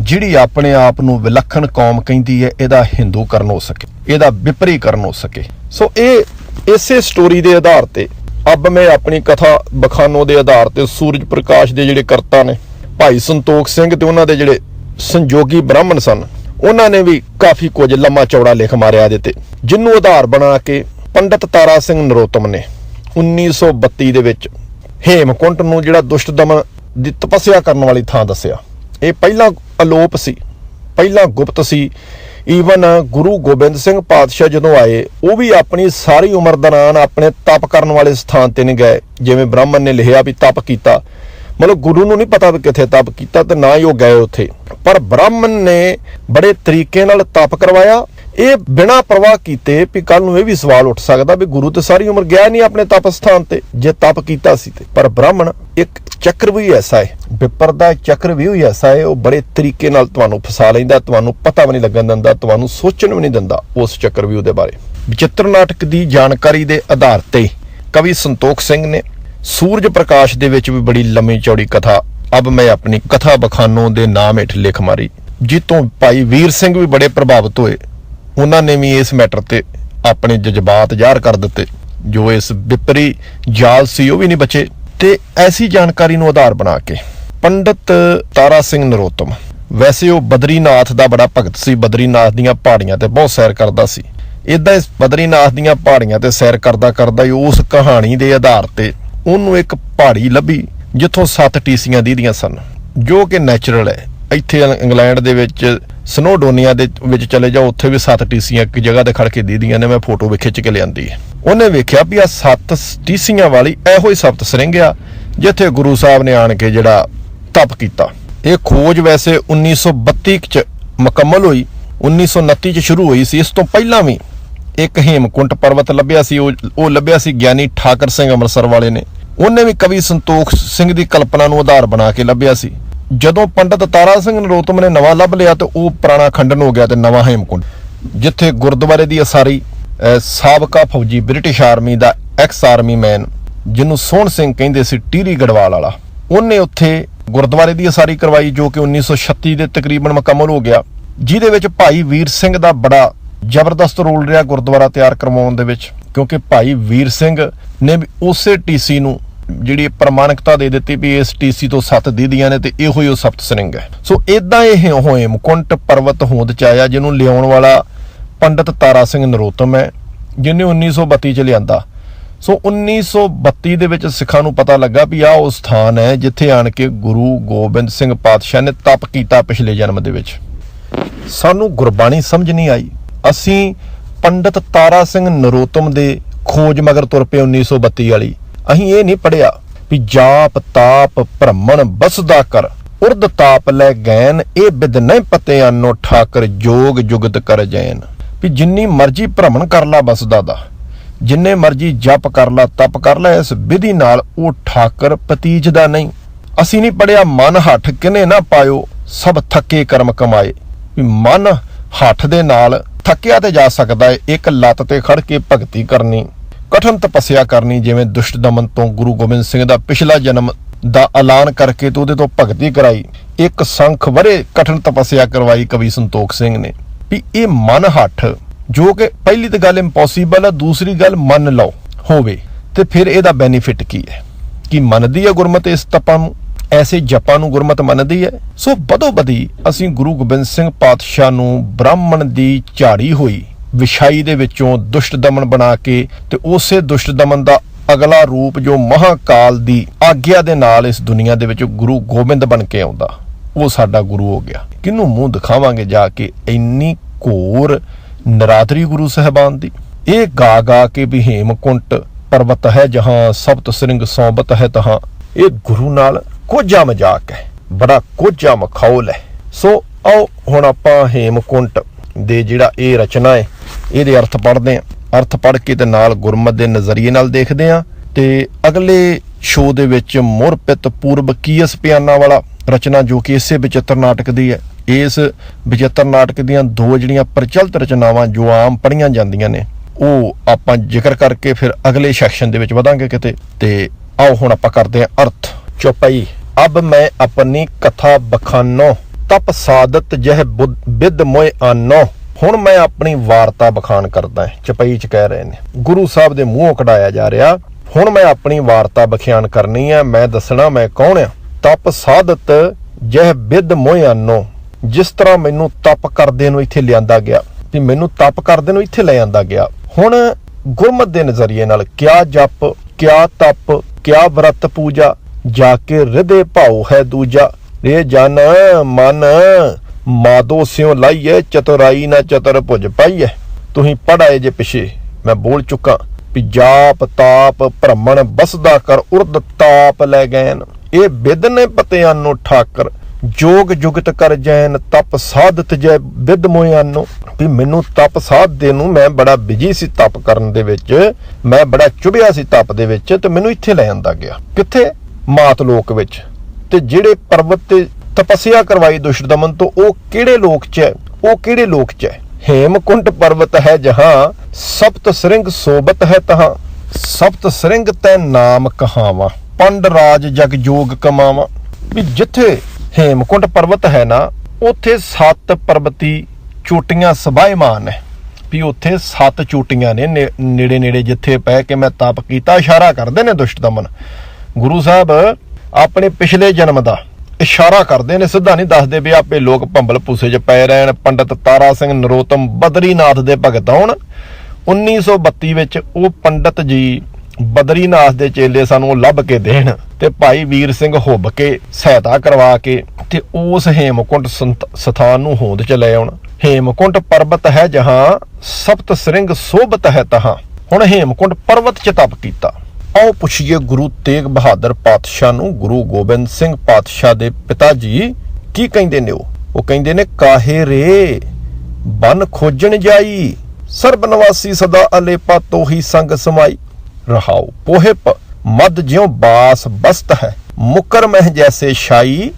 ਜਿਹੜੀ ਆਪਣੇ ਆਪ ਨੂੰ ਵਿਲੱਖਣ ਕੌਮ ਕਹਿੰਦੀ ਹੈ, ਇਹਦਾ ਹਿੰਦੂ ਕਰਨ ਹੋ ਸਕੇ, ਇਹਦਾ ਵਿਪਰੀਕਰਨ ਹੋ ਸਕੇ। ਸੋ ਇਹ ਇਸੇ ਸਟੋਰੀ ਦੇ ਆਧਾਰ ਤੇ, ਅਬ ਮੈਂ ਆਪਣੀ ਕਥਾ ਬਖਾਨੋ ਦੇ ਆਧਾਰ ਤੇ ਸੂਰਜ ਪ੍ਰਕਾਸ਼ ਦੇ ਜਿਹੜੇ ਕਰਤਾ ਨੇ ਭਾਈ ਸੰਤੋਖ ਸਿੰਘ ਤੇ ਉਹਨਾਂ ਦੇ ਜਿਹੜੇ ਸੰਜੋਗੀ ਬ੍ਰਾਹਮਣ ਸਨ, ਉਹਨਾਂ ਨੇ ਵੀ ਕਾਫੀ ਕੁਝ ਲੰਮਾ ਚੌੜਾ ਲਿਖ ਮਾਰਿਆ ਇਹਦੇ ਤੇ ਜਿਹਨੂੰ ਆਧਾਰ ਬਣਾ ਕੇ ਪੰਡਤ ਤਾਰਾ ਸਿੰਘ ਨਰੋਤਮ ਨੇ 1932 ਦੇ ਵਿੱਚ ਹੇਮਕੁੰਟ ਨੂੰ ਜਿਹੜਾ ਦੁਸ਼ਟ ਦਮਨ ਦੀ ਤਪੱਸਿਆ ਕਰਨ ਵਾਲੀ ਥਾਂ ਦੱਸਿਆ। ਇਹ ਪਹਿਲਾਂ ਅਲੋਪ ਸੀ, ਪਹਿਲਾਂ ਗੁਪਤ ਸੀ। ਈਵਨ ਗੁਰੂ ਗੋਬਿੰਦ ਸਿੰਘ ਪਾਤਸ਼ਾਹ ਜਦੋਂ ਆਏ, ਉਹ ਵੀ ਆਪਣੀ ਸਾਰੀ ਉਮਰ ਦੌਰਾਨ ਆਪਣੇ ਤਪ ਕਰਨ ਵਾਲੇ ਸਥਾਨ ਤੇ ਨਹੀਂ ਗਏ, ਜਿਵੇਂ ਬ੍ਰਾਹਮਣ ਨੇ ਲਿਖਿਆ ਵੀ ਤਪ ਕੀਤਾ। ਮਤਲਬ ਗੁਰੂ ਨੂੰ ਨਹੀਂ ਪਤਾ ਵੀ ਕਿੱਥੇ ਤਪ ਕੀਤਾ ਤੇ ਨਾ ਹੀ ਉਹ ਗਏ ਉੱਥੇ। ਪਰ ਬ੍ਰਾਹਮਣ ਨੇ ਬੜੇ ਤਰੀਕੇ ਨਾਲ ਤਪ ਕਰਵਾਇਆ। ਇਹ ਬਿਨਾਂ ਪਰਵਾਹ ਕੀਤੇ ਵੀ ਕੱਲ ਨੂੰ ਇਹ ਵੀ ਸਵਾਲ ਉੱਠ ਸਕਦਾ ਵੀ ਗੁਰੂ ਤੇ ਸਾਰੀ ਉਮਰ ਗਿਆ ਨਹੀਂ ਆਪਣੇ ਤਪ ਸਥਾਨ ਤੇ, ਜੇ ਤਪ ਕੀਤਾ ਸੀ ਤੇ। ਪਰ ਬ੍ਰਾਹਮਣ ਇੱਕ ਚੱਕਰ ਵੀ ਐਸਾ ਹੈ, ਵਿਪਰ ਦਾ ਚੱਕਰ ਵੀ ਹੋਈ ਐਸਾ ਹੈ, ਉਹ ਬੜੇ ਤਰੀਕੇ ਨਾਲ ਤੁਹਾਨੂੰ ਫਸਾ ਲੈਂਦਾ, ਤੁਹਾਨੂੰ ਪਤਾ ਵੀ ਨਹੀਂ ਲੱਗਣ ਦਿੰਦਾ, ਤੁਹਾਨੂੰ ਸੋਚਣ ਵੀ ਨਹੀਂ ਦਿੰਦਾ ਉਸ ਚੱਕਰ ਵੀ ਉਹਦੇ ਬਾਰੇ। ਵਿਚਿੱਤਰ ਨਾਟਕ ਦੀ ਜਾਣਕਾਰੀ ਦੇ ਆਧਾਰ ਤੇ ਕਵੀ ਸੰਤੋਖ ਸਿੰਘ ਨੇ ਸੂਰਜ ਪ੍ਰਕਾਸ਼ ਦੇ ਵਿੱਚ ਵੀ ਬੜੀ ਲੰਮੀ ਚੌੜੀ ਕਥਾ। ਅਬ ਮੈਂ ਆਪਣੀ ਕਥਾ ਬਖਾਨੋ ਦੇ ਨਾਮ ਹੇਠ ਲਿਖ ਮਾਰੀ। ਜਿੱਤੋਂ ਭਾਈ ਵੀਰ ਸਿੰਘ ਵੀ ਬੜੇ ਪ੍ਰਭਾਵਿਤ ਹੋਏ। ਉਹਨਾਂ ਨੇ ਵੀ ਇਸ ਮੈਟਰ ਤੇ ਆਪਣੇ ਜਜ਼ਬਾਤ ਜ਼ਾਹਰ ਕਰ ਦਿੱਤੇ। ਜੋ ਇਸ ਵਿਪਰੀ ਜਾਲ ਸੀ, ਉਹ ਵੀ ਨਹੀਂ ਬਚੇ। ਤੇ ਐਸੀ ਜਾਣਕਾਰੀ ਨੂੰ ਆਧਾਰ ਬਣਾ ਕੇ ਪੰਡਤ ਤਾਰਾ ਸਿੰਘ ਨਰੋਤਮ। ਵੈਸੇ ਉਹ ਬਦਰੀਨਾਥ ਦਾ ਬੜਾ ਭਗਤ ਸੀ। ਬਦਰੀਨਾਥ ਦੀਆਂ ਪਹਾੜੀਆਂ ਤੇ ਬਹੁਤ ਸੈਰ ਕਰਦਾ ਸੀ। ਇਦਾਂ ਇਸ ਬਦਰੀਨਾਥ ਦੀਆਂ ਪਹਾੜੀਆਂ ਤੇ ਸੈਰ ਕਰਦਾ ਕਰਦਾ ਹੀ ਉਸ ਕਹਾਣੀ ਦੇ ਆਧਾਰ ਤੇ ਉਹਨੂੰ ਇੱਕ ਪਹਾੜੀ ਲੱਭੀ, ਜਿੱਥੋਂ ਸੱਤ ਟੀਸੀਆਂ ਦੀਦੀਆਂ ਸਨ, ਜੋ ਕਿ ਨੈਚੁਰਲ ਹੈ। ਇੱਥੇ ਇੰਗਲੈਂਡ ਦੇ ਵਿੱਚ, ਸਨੋਡੋਨੀਆ ਦੇ ਵਿੱਚ ਚਲੇ ਜਾਓ, ਉੱਥੇ ਵੀ ਸੱਤ ਟੀਸੀਆਂ ਇੱਕ ਜਗ੍ਹਾ ਤੇ ਖੜ ਕੇ ਦੀਦੀਆਂ ਨੇ, ਮੈਂ ਫੋਟੋ ਵੀ ਖਿੱਚ ਕੇ ਲਿਆਂਦੀ ਉਹਨੇ ਵੇਖਿਆ ਵੀ ਆ ਸੱਤ ਟੀਸੀਆਂ ਵਾਲੀ ਇਹੋ ਹੀ ਸਪਤ ਸਰਿੰਗ ਆ, ਜਿੱਥੇ ਗੁਰੂ ਸਾਹਿਬ ਨੇ ਆਣ ਕੇ ਜਿਹੜਾ ਤਪ ਕੀਤਾ। ਇਹ ਖੋਜ ਵੈਸੇ 1932 ਚ ਮੁਕੰਮਲ ਹੋਈ 1929 ਚ ਸ਼ੁਰੂ ਹੋਈ ਸੀ, ਇਸ ਤੋਂ ਪਹਿਲਾਂ ਵੀ ਇੱਕ ਹੇਮਕੁੰਟ ਪਰਬਤ ਲੱਭਿਆ ਸੀ, ਉਹ ਉਹ ਲੱਭਿਆ ਸੀ ਗਿਆਨੀ ਠਾਕਰ ਸਿੰਘ ਅੰਮ੍ਰਿਤਸਰ ਵਾਲੇ ਨੇ। ਉਹਨੇ ਵੀ ਕਵੀ ਸੰਤੋਖ ਸਿੰਘ ਦੀ ਕਲਪਨਾ ਨੂੰ ਆਧਾਰ ਬਣਾ ਕੇ ਲੱਭਿਆ ਸੀ। ਜਦੋਂ ਪੰਡਤ ਤਾਰਾ ਸਿੰਘ ਨਰੋਤਮ ਨੇ ਨਵਾਂ ਲੱਭ ਲਿਆ ਤੇ ਉਹ ਪੁਰਾਣਾ ਖੰਡਨ ਹੋ ਗਿਆ ਤੇ ਨਵਾਂ ਹੇਮਕੁੰਡ, ਜਿੱਥੇ ਗੁਰਦੁਆਰੇ ਦੀ ਅਸਾਰੀ ਸਾਬਕਾ ਫੌਜੀ ਬ੍ਰਿਟਿਸ਼ ਆਰਮੀ ਦਾ ਐਕਸ ਆਰਮੀ ਮੈਨ, ਜਿਹਨੂੰ ਸੋਹਣ ਸਿੰਘ ਕਹਿੰਦੇ ਸੀ ਟੀਰੀ ਗੜਵਾਲ ਵਾਲਾ। ਉਹਨੇ ਉੱਥੇ ਗੁਰਦੁਆਰੇ ਦੀ ਅਸਾਰੀ ਕਰਵਾਈ ਜੋ ਕਿ 1936 ਦੇ ਤਕਰੀਬਨ ਮੁਕੰਮਲ ਹੋ ਗਿਆ, ਜਿਹਦੇ ਵਿੱਚ ਭਾਈ ਵੀਰ ਸਿੰਘ ਦਾ ਬੜਾ ਜ਼ਬਰਦਸਤ ਰੋਲ ਰਿਹਾ ਗੁਰਦੁਆਰਾ ਤਿਆਰ ਕਰਵਾਉਣ ਦੇ ਵਿੱਚ, ਕਿਉਂਕਿ ਭਾਈ ਵੀਰ ਸਿੰਘ ਨੇ ਵੀ ਉਸੇ ਟੀਸੀ ਨੂੰ ਜਿਹੜੀ ਪ੍ਰਮਾਣਿਕਤਾ ਦੇ ਦਿੱਤੀ ਵੀ ਇਸ ਟੀਸੀ ਤੋਂ ਸੱਤ ਦੀਦੀਆਂ ਨੇ ਤੇ ਇਹੋ ਹੀ ਉਹ ਸਪਤ ਸਰਿੰਗ ਹੈ। ਸੋ ਇਦਾਂ ਇਹ ਹੋਏ ਮੁਕੁੰਟ ਪਰਵਤ ਹੋਂਦ ਚ ਆਇਆ, ਜਿਹਨੂੰ ਲਿਆਉਣ ਵਾਲਾ ਪੰਡਤ ਤਾਰਾ ਸਿੰਘ ਨਰੋਤਮ ਹੈ, ਜਿਹਨੇ 1932 ਚ ਲਿਆਂਦਾ। ਸੋ 1932 ਦੇ ਵਿੱਚ ਸਿੱਖਾਂ ਨੂੰ ਪਤਾ ਲੱਗਾ ਵੀ ਆਹ ਉਹ ਸਥਾਨ ਹੈ, ਜਿੱਥੇ ਆਣ ਕੇ ਗੁਰੂ ਗੋਬਿੰਦ ਸਿੰਘ ਪਾਤਸ਼ਾਹ ਨੇ ਤਪ ਕੀਤਾ ਪਿਛਲੇ ਜਨਮ ਦੇ ਵਿੱਚ। ਸਾਨੂੰ ਗੁਰਬਾਣੀ ਸਮਝ ਨਹੀਂ ਆਈ। ਅਸੀਂ ਪੰਡਤ ਤਾਰਾ ਸਿੰਘ ਨਰੋਤਮ ਦੇ ਖੋਜ ਮਗਰ ਤੁਰ ਪਏ 1932 ਵਾਲੀ। ਅਸੀਂ ਇਹ ਨਹੀਂ ਪੜਿਆ ਵੀ ਜਾਪ, ਤਾਪ, ਭ੍ਰਮਣ, ਬਸਦਾ ਕਰ ਉਰਦ ਤਾਪ ਲੈ ਗੈਨ, ਇਹ ਬਿਦ ਨਹੀਂ ਪਤੇ ਨੋ ਠਾਕਰ, ਜੋਗ ਜੁਗਤ ਕਰ ਜੈਨ। ਵੀ ਜਿੰਨੀ ਮਰਜ਼ੀ ਭ੍ਰਮਣ ਕਰ ਲਾ ਬਸਦਾ ਦਾ, ਜਿੰਨੇ ਮਰਜ਼ੀ ਜਪ ਕਰ ਲਾ, ਤਪ ਕਰ ਲੈ, ਇਸ ਵਿਧੀ ਨਾਲ ਉਹ ਠਾਕਰ ਪਤੀਜਦਾ ਨਹੀਂ। ਅਸੀਂ ਨਹੀਂ ਪੜਿਆ ਮਨ ਹੱਠ ਕਿਨੇ ਨਾ ਪਾਇਓ, ਸਭ ਥੱਕੇ ਕਰਮ ਕਮਾਏ। ਵੀ ਮਨ ਹੱਠ ਦੇ ਨਾਲ ਥੱਕਿਆ ਤੇ ਜਾ ਸਕਦਾ ਹੈ ਇੱਕ ਲੱਤ ਤੇ ਖੜ ਕੇ ਭਗਤੀ ਕਰਨੀ, ਕਠਨ ਤਪੱਸਿਆ ਕਰਨੀ, ਜਿਵੇਂ ਦੁਸ਼ਟ ਦਮਨ ਤੋਂ ਗੁਰੂ ਗੋਬਿੰਦ ਸਿੰਘ ਦਾ ਪਿਛਲਾ ਜਨਮ ਦਾ ਐਲਾਨ ਕਰਕੇ ਤੇ ਉਹਦੇ ਤੋਂ ਭਗਤੀ ਕਰਾਈ, ਇੱਕ ਸੰਖ ਵਰੇ ਕਠਨ ਤਪੱਸਿਆ ਕਰਵਾਈ ਕਵੀ ਸੰਤੋਖ ਸਿੰਘ ਨੇ। ਵੀ ਇਹ ਮਨ ਹੱਠ, ਜੋ ਕਿ ਪਹਿਲੀ ਤਾਂ ਗੱਲ ਇੰਪੋਸੀਬਲ ਹੈ ਦੂਸਰੀ ਗੱਲ ਮੰਨ ਲਓ, ਹੋਵੇ, ਤੇ ਫਿਰ ਇਹਦਾ ਬੈਨੀਫਿਟ ਕੀ ਹੈ? ਕੀ ਮੰਨਦੀ ਹੈ ਗੁਰਮਤਿ ਇਸ ਤਪਾਂ ਨੂੰ? ਐਸੇ ਜਪਾਂ ਨੂੰ ਗੁਰਮਤ ਮੰਨਦੀ ਹੈ। ਸੋ ਬਦੋ ਬਦੀ ਅਸੀਂ ਗੁਰੂ ਗੋਬਿੰਦ ਸਿੰਘ ਪਾਤਸ਼ਾਹ ਨੂੰ ਬ੍ਰਾਹਮਣ ਦੀ ਝਾੜੀ ਹੋਈ, ਵਿਛਾਈ ਦੇ ਵਿੱਚੋਂ ਦੁਸ਼ਟ ਦਮਨ ਬਣਾ ਕੇ ਤੇ ਉਸੇ ਦੁਸ਼ਟ ਦਮਨ ਦਾ ਅਗਲਾ ਰੂਪ ਜੋ ਮਹਾਕਾਲ ਦੀ ਆਗਿਆ ਦੇ ਨਾਲ ਇਸ ਦੁਨੀਆ ਦੇ ਵਿੱਚ ਗੁਰੂ ਗੋਬਿੰਦ ਬਣ ਕੇ ਆਉਂਦਾ, ਉਹ ਸਾਡਾ ਗੁਰੂ ਹੋ ਗਿਆ। ਕਿਹਨੂੰ ਮੂੰਹ ਦਿਖਾਵਾਂਗੇ ਜਾ ਕੇ ਇੰਨੀ ਘੋਰ ਨਰਾਤਰੀ ਗੁਰੂ ਸਹਿਬਾਨ ਦੀ? ਇਹ ਗਾ ਗਾ ਕੇ ਵੀ ਹੇਮਕੁੰਟ ਪਰਬਤ ਹੈ ਜਹਾਂ ਸਬਤ ਸ੍ਰਿੰਗ ਸੌਬਤ ਹੈ ਤਹਾਂ। ਇਹ ਗੁਰੂ ਨਾਲ ਕੋਝਾ ਮਜ਼ਾਕ ਹੈ, ਬੜਾ ਕੋਝਾ ਮਖੌਲ ਹੈ। ਸੋ ਆਓ ਹੁਣ ਆਪਾਂ ਹੇਮਕੁੰਟ ਦੇ ਜਿਹੜਾ ਇਹ ਰਚਨਾ ਹੈ, ਇਹਦੇ ਅਰਥ ਪੜ੍ਹਦੇ ਹਾਂ। ਅਰਥ ਪੜ੍ਹ ਕੇ ਤੇ ਨਾਲ ਗੁਰਮਤ ਦੇ ਨਜ਼ਰੀਏ ਨਾਲ ਦੇਖਦੇ ਹਾਂ ਤੇ ਅਗਲੇ ਸ਼ੋਅ ਦੇ ਵਿੱਚ ਮੁਰਪਿਤ ਪੂਰਬ ਕੀਸ ਪਿਆਨਾ ਵਾਲਾ ਰਚਨਾ ਜੋ ਕਿ ਇਸੇ ਵਿਚਿੱਤਰ ਨਾਟਕ ਦੀ ਹੈ। ਇਸ ਵਿਚਿੱਤਰ ਨਾਟਕ ਦੀਆਂ ਦੋ ਜਿਹੜੀਆਂ ਪ੍ਰਚਲਿਤ ਰਚਨਾਵਾਂ ਜੋ ਆਮ ਪੜ੍ਹੀਆਂ ਜਾਂਦੀਆਂ ਨੇ, ਉਹ ਆਪਾਂ ਜ਼ਿਕਰ ਕਰਕੇ ਫਿਰ ਅਗਲੇ ਸੈਕਸ਼ਨ ਦੇ ਵਿੱਚ ਵਧਾਂਗੇ ਕਿਤੇ। ਤੇ ਆਓ ਹੁਣ ਆਪਾਂ ਕਰਦੇ ਹਾਂ ਅਰਥ। ਚੁਪਈ। ਅਬ ਮੈਂ ਆਪਣੀ ਕਥਾ ਬਖਾਨੋ, ਤਪ ਸਾਦਤ ਜਹ ਬੁੱਧ- ਬਿਦ ਮੋਇ ਆਨੋ। ਹੁਣ ਮੈਂ ਆਪਣੀ ਵਾਰਤਾ ਬਖਾਨ ਕਰਦਾ ਹਾਂ। ਚਪਈ ਚ ਕਹਿ ਰਹੇ ਨੇ, ਗੁਰੂ ਸਾਹਿਬ ਦੇ ਮੂੰਹੋਂ ਕਢਾਇਆ ਜਾ ਰਿਹਾ, ਹੁਣ ਮੈਂ ਆਪਣੀ ਵਾਰਤਾ ਬਖਿਆਨ ਕਰਨੀ ਹੈ ਮੈਂ ਦੱਸਣਾ ਮੈਂ ਕੌਣ ਆ? ਤਪ ਸਾਦਤ ਜਹ ਬਿਦ ਮੋਇ ਆਨੋ। ਜਿਸ ਤਰ੍ਹਾਂ ਮੈਨੂੰ ਤਪ ਕਰਦੇ ਨੂੰ ਇੱਥੇ ਲਿਆਂਦਾ ਗਿਆ, ਵੀ ਮੈਨੂੰ ਤਪ ਕਰਦੇ ਨੂੰ ਇੱਥੇ ਲੈ ਆਂਦਾ ਗਿਆ। ਹੁਣ ਗੁਰਮਤ ਦੇ ਨਜ਼ਰੀਏ ਨਾਲ, ਕਿਆ ਜਪ, ਕਿਆ ਤਪ, ਕਿਆ ਵਰਤ ਪੂਜਾ ਜਾ ਕੇ ਹਿਰਦੇ ਭਾਉ ਹੈ ਦੂਜਾ। ਰੇ ਜਨ, ਮਨ, ਮਾਦੋ ਸਿਉ ਲਾਈਏ ਚਤੁਰਾਈ ਨਾ ਚਤੁਰ ਭੁਜ ਪਾਈਏ ਤੁਸੀਂ ਪੜਾਏ ਜੇ ਪਿਛੇ, ਮੈਂ ਬੋਲ ਚੁੱਕਾ ਵੀ ਜਾਪ ਤਾਪ ਭ੍ਰਮਣ ਬਸਦਾ ਕਰ ਉਰਦ ਤਾਪ ਲੈ ਗੈਨ। ਇਹ ਬਿਦ ਨੇ ਪਤਿਆਂ ਨੂੰ ਠਾਕਰ, ਜੋਗ ਜੁਗਤ ਕਰ ਜੈਨ, ਤਪ ਸਾਧਤ ਜੈ ਵਿਦ ਮੋਇਆਨੋ। ਵੀ ਮੈਨੂੰ ਤਪ ਸਾਧ ਦੇ ਨੂੰ ਮੈਂ ਬੜਾ ਬਿਜ਼ੀ ਸੀ ਤਪ ਕਰਨ ਦੇ ਵਿੱਚ, ਮੈਂ ਬੜਾ ਚੁਭਿਆ ਸੀ ਤਪ ਦੇ ਵਿੱਚ, ਤੇ ਮੈਨੂੰ ਇੱਥੇ ਲੈ ਆਂਦਾ ਗਿਆ। ਕਿੱਥੇ? ਮਾਤ ਲੋਕ ਵਿੱਚ। ਤੇ ਜਿਹੜੇ ਪਰਬਤ ਤੇ ਤਪੱਸਿਆ ਕਰਵਾਈ ਦੁਸ਼ਟ ਦਮਨ ਤੋਂ ਉਹ ਕਿਹੜੇ ਲੋਕ 'ਚ ਹੈ? ਉਹ ਕਿਹੜੇ ਲੋਕ 'ਚ ਹੈ? ਹੇਮਕੁੰਟ ਪਰਬਤ ਹੈ ਜਹਾਂ, ਸਪਤ ਸ੍ਰਿੰਗ ਸੋਬਤ ਹੈ ਤਹਾਂ। ਸਪਤ ਸ੍ਰਿੰਗ ਤੈ ਨਾਮ ਕਹਾਵਾ, ਪੰਡ ਰਾਜ ਜਗ ਜੋਗ ਕਮਾਵਾ। ਵੀ ਜਿੱਥੇ ਹੇਮਕੁੰਟ ਪਰਬਤ ਹੈ ਨਾ, ਉੱਥੇ ਸੱਤ ਪਰਬਤੀ ਚੋਟੀਆਂ ਸਬਾਇਮਾਨ ਹੈ। ਵੀ ਉੱਥੇ ਸੱਤ ਚੋਟੀਆਂ ਨੇ- ਨੇੜੇ ਨੇੜੇ ਜਿੱਥੇ ਪੈ ਕੇ ਮੈਂ ਤਪ ਕੀਤਾ, ਇਸ਼ਾਰਾ ਕਰਦੇ ਨੇ ਦੁਸ਼ਟ ਦਮਨ ਗੁਰੂ ਸਾਹਿਬ ਆਪਣੇ ਪਿਛਲੇ ਜਨਮ ਦਾ ਇਸ਼ਾਰਾ ਕਰਦੇ ਨੇ, ਸਿੱਧਾ ਨਹੀਂ ਦੱਸਦੇ ਵੀ ਆਪੇ ਲੋਕ ਭੰਬਲ ਪੂਸੇ 'ਚ ਪੈ ਰਹਿਣ। ਪੰਡਤ ਤਾਰਾ ਸਿੰਘ ਨਰੋਤਮ ਬਦਰੀਨਾਥ ਦੇ ਭਗਤ ਹੋਣ। 1932 ਵਿੱਚ ਉਹ ਪੰਡਤ ਜੀ ਬਦਰੀਨਾਥ ਦੇ ਚੇਲੇ ਸਾਨੂੰ ਲੱਭ ਕੇ ਦੇਣ ਤੇ ਭਾਈ ਵੀਰ ਸਿੰਘ ਹੁੱਬ ਕੇ ਸਹਾਇਤਾ ਕਰਵਾ ਕੇ ਤੇ ਉਸ ਹੇਮਕੁੰਟ ਸੰਤ- ਸਥਾਨ ਨੂੰ ਹੋਂਦ ਚ ਲੈ ਆਉਣ। ਹੇਮਕੁੰਟ ਪਰਬਤ ਹੈ ਜਹਾਂ, ਸਪਤ ਸ੍ਰਿੰਗ ਸੋਭਤ ਹੈ ਤਹਾਂ। ਹੁਣ ਹੇਮਕੁੰਟ ਪਰਬਤ ਚ ਤਪ ਕੀਤਾ। ਆਓ ਪੁੱਛੀਏ ਗੁਰੂ ਤੇਗ ਬਹਾਦਰ ਪਾਤਸ਼ਾਹ ਨੂੰ, ਗੁਰੂ ਗੋਬਿੰਦ ਸਿੰਘ ਪਾਤਸ਼ਾਹ ਦੇ ਪਿਤਾ ਜੀ, ਕੀ ਕਹਿੰਦੇ ਨੇ ਉਹ? ਉਹ ਕਹਿੰਦੇ ਨੇ, ਕਾਹੇ ਰੇ? ਬਨ ਖੋਜਣ ਜਾਈ। ਸਰਬ ਨਿਵਾਸੀ ਸਦਾ ਅਲੇਪਾ ਤੋਹੀ ਸੰਗ ਸਮਾਈ। ਰਹਾਉ ਪੋਹੇ ਮਦ ਜਿਉ ਬਾਸ ਬਸਤ ਹੈ। ਮੁਕਰ ਮਹਿ ਜੈਸੇ ਸ਼ਾਈ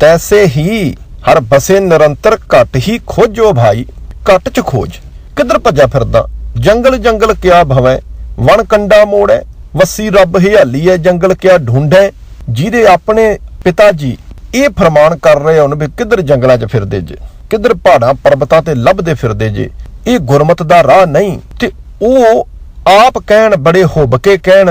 ਤੈਸੇ ਹੀ ਹਰ ਬਸੇ ਨਿਰੰਤਰ ਘਟ ਹੀ ਖੋਜੋ ਭਾਈ। ਘਟ ਚ ਖੋਜ। ਕਿੱਧਰ ਭੱਜਾ ਫਿਰਦਾ? ਜੰਗਲ ਜੰਗਲ ਕਿਆ ਭਵੈ? ਵਣ ਕੰਡਾ ਮੋੜੈ। ਵਸੀ ਰੱਬ ਹਿਆਲੀ ਹੈ, ਜੰਗਲ ਕਿਆ ਢੂੰਢੈ ਜਿਹਦੇ ਆਪਣੇ ਪਿਤਾ ਜੀ ਇਹ ਫਰਮਾਨ ਕਰ ਰਹੇ ਹਨ ਵੀ ਕਿੱਧਰ ਜੰਗਲਾਂ 'ਚ ਫਿਰਦੇ ਜੇ, ਕਿੱਧਰ ਪਹਾੜਾਂ, ਪਰਬਤਾਂ ਤੇ ਲੱਭਦੇ ਫਿਰਦੇ ਜੇ, ਇਹ ਗੁਰਮਤ ਦਾ ਰਾਹ ਨਹੀਂ ਤੇ ਉਹ ਆਪ ਕਹਿਣ ਬੜੇ ਹੁੱਬ ਕੇ ਕਹਿਣ,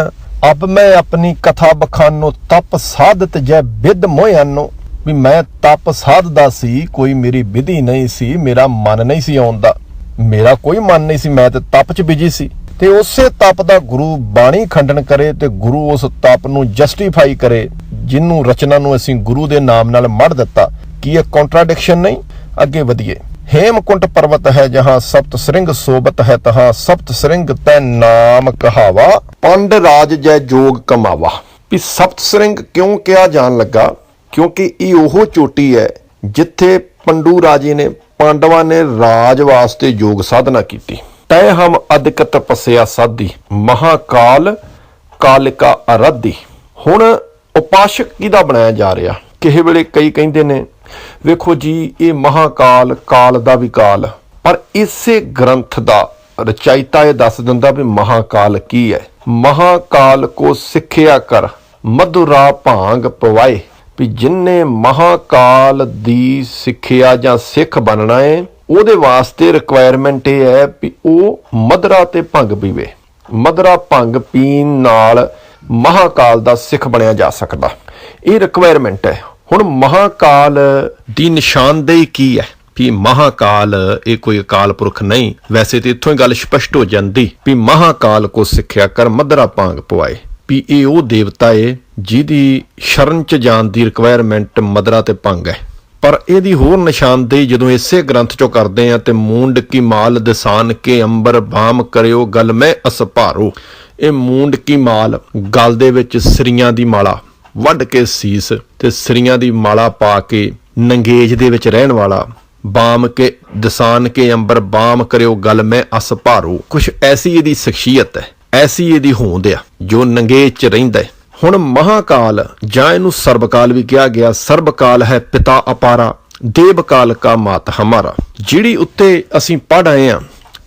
ਅਬ ਮੈਂ ਆਪਣੀ ਕਥਾ ਬਖਾਨੋ ਤਪ ਸਾਧਤ ਜੈ ਬਿਦ ਮੋਇਆਨੋ ਵੀ ਮੈਂ ਤਪ ਸਾਧਦਾ ਸੀ, ਕੋਈ ਮੇਰੀ ਵਿਧੀ ਨਹੀਂ ਸੀ, ਮੇਰਾ ਮਨ ਨਹੀਂ ਸੀ ਆਉਂਦਾ, ਮੇਰਾ ਕੋਈ ਮਨ ਨਹੀਂ ਸੀ, ਮੈਂ ਤੇ ਤਪ 'ਚ ਬਿਜ਼ੀ ਸੀ। ਤੇ ਉਸੇ ਤਪ ਦਾ ਗੁਰੂ ਬਾਣੀ ਖੰਡਨ ਕਰੇ ਤੇ ਗੁਰੂ ਉਸ ਤਪ ਨੂੰ ਜਸਟੀਫਾਈ ਕਰੇ ਜਿਹਨੂੰ ਰਚਨਾ ਨੂੰ ਅਸੀਂ ਗੁਰੂ ਦੇ ਨਾਮ ਨਾਲ ਮੜ ਦਿੱਤਾ। ਕੀ ਇਹ ਕੰਟਰਾਡਿਕਸ਼ਨ ਨਹੀਂ? ਅੱਗੇ ਵਧੀਏ। ਹੇਮਕੁੰਟ ਪਰਵਤ ਹੈ ਜਹਾਂ ਸਪਤ ਸ੍ਰਿੰਗ ਸੋਬਤ ਹੈ ਤਹਾਂ ਸਪਤ ਸ੍ਰਿੰਗ ਤੈ ਨਾਮ ਕਹਾਵਾ। ਪੰਡ ਰਾਜ ਜੈ ਜੋਗ ਕਮਾਵਾ। ਵੀ ਸਪਤ ਸ੍ਰਿੰਗ ਕਿਉਂ ਕਿਹਾ ਜਾਣ ਲੱਗਾ? ਕਿਉਂਕਿ ਇਹ ਉਹ ਚੋਟੀ ਹੈ ਜਿੱਥੇ ਪੰਡੂ ਰਾਜੇ ਨੇ, ਪਾਂਡਵਾਂ ਨੇ ਰਾਜ ਵਾਸਤੇ ਯੋਗ ਸਾਧਨਾ ਕੀਤੀ। ਤੈ ਹਮ ਅਦਿਕ ਤਪੱਸਿਆ ਸਾਧੀ, ਮਹਾਕਾਲ ਕਾਲਿਕਾ ਅਰਾਧੀ। ਹੁਣ ਉਪਾਸ਼ਕ ਕਿਹਦਾ ਬਣਾਇਆ ਜਾ ਰਿਹਾ? ਕਿਸੇ ਵੇਲੇ ਕਈ ਕਹਿੰਦੇ ਨੇ, ਵੇਖੋ ਜੀ, ਇਹ ਮਹਾਕਾਲ, ਕਾਲ ਦਾ ਵੀ ਕਾਲ, ਪਰ ਇਸੇ ਗ੍ਰੰਥ ਦਾ ਰਚਾਇਤਾ ਇਹ ਦੱਸ ਦਿੰਦਾ ਵੀ ਮਹਾਕਾਲ ਕੀ ਹੈ। ਮਹਾਕਾਲ ਕੋ ਸਿੱਖਿਆ ਕਰ, ਮਧੁਰਾ ਭਾਂਗ ਪਵਾਏ, ਵੀ ਜਿਨਨੇ ਮਹਾਕਾਲ ਦੀ ਸਿੱਖਿਆ ਜਾਂ ਸਿੱਖ ਬਣਨਾ ਹੈ ਉਹਦੇ ਵਾਸਤੇ ਰਿਕੁਆਇਰਮੈਂਟ ਇਹ ਹੈ ਵੀ ਉਹ ਮਦਰਾ ਤੇ ਭੰਗ ਪੀਵੇ। ਮਦਰਾ ਭੰਗ ਪੀਣ ਨਾਲ ਮਹਾਕਾਲ ਦਾ ਸਿੱਖ ਬਣਿਆ ਜਾ ਸਕਦਾ। ਇਹ ਰਿਕੁਆਇਰਮੈਂਟ ਹੈ। ਹੁਣ ਮਹਾਕਾਲ ਦੀ ਨਿਸ਼ਾਨਦੇਹੀ ਕੀ ਹੈ? ਵੀ ਮਹਾਕਾਲ, ਇਹ ਕੋਈ ਅਕਾਲ ਪੁਰਖ ਨਹੀਂ। ਵੈਸੇ ਤੇ ਇੱਥੋਂ ਹੀ ਗੱਲ ਸਪਸ਼ਟ ਹੋ ਜਾਂਦੀ ਵੀ ਮਹਾਕਾਲ ਕੋ ਸਿੱਖਿਆ ਕਰ ਮਧਰਾ ਭਾਂਗ ਪਵਾਏ। ਵੀ ਇਹ ਉਹ ਦੇਵਤਾ ਏ ਜਿਹਦੀ ਸ਼ਰਨ ਚ ਜਾਣ ਦੀ ਰਿਕੁਆਇਰਮੈਂਟ ਮਦਰਾ ਤੇ ਭੰਗ ਹੈ। ਪਰ ਇਹਦੀ ਹੋਰ ਨਿਸ਼ਾਨਦੇਹੀ ਜਦੋਂ ਇਸੇ ਗ੍ਰੰਥ ਚੋਂ ਕਰਦੇ ਆ ਤੇ ਮੂੰਡ ਕੀ ਮਾਲ ਦਸਾਨ ਕੇ ਅੰਬਰ ਬਾਮ ਕਰਿਓ, ਗਲ ਮੈਂ ਅਸਭਾਰੋ। ਇਹ ਮੂੰਡ ਕੀ ਮਾਲ, ਗਲ ਦੇ ਵਿੱਚ ਸਰੀਆਂ ਦੀ ਮਾਲਾ, ਵੱਢ ਕੇ ਸੀਸ, ਤੇ ਸਰੀਆਂ ਦੀ ਮਾਲਾ ਪਾ ਕੇ ਨੰਗੇਜ ਦੇ ਵਿੱਚ ਰਹਿਣ ਵਾਲਾ, ਬਾਮ ਕੇ, ਦਸਾਨ ਕੇ ਅੰਬਰ ਬਾਮ ਕਰਿਓ, ਗਲ ਮੈਂ ਅਸ ਭਾਰੂ ਕੁਛ ਐਸੀ ਇਹਦੀ ਸ਼ਖਸੀਅਤ ਹੈ, ਐਸੀ ਇਹਦੀ ਹੋਂਦ ਆ, ਜੋ ਨੰਗੇਜ ਚ ਰਹਿੰਦਾ ਹੈ। ਹੁਣ ਮਹਾਕਾਲ, ਜਾਂ ਇਹਨੂੰ ਸਰਬਕਾਲ ਵੀ ਕਿਹਾ ਗਿਆ, ਸਰਬਕਾਲ ਹੈ ਪਿਤਾ ਅਪਾਰਾ, ਦੇਵਕਾਲ ਕਾ ਮਾਤ ਹਮਾਰਾ। ਜਿਹੜੀ ਉੱਤੇ ਅਸੀਂ ਪੜ੍ਹ ਆਏ ਆ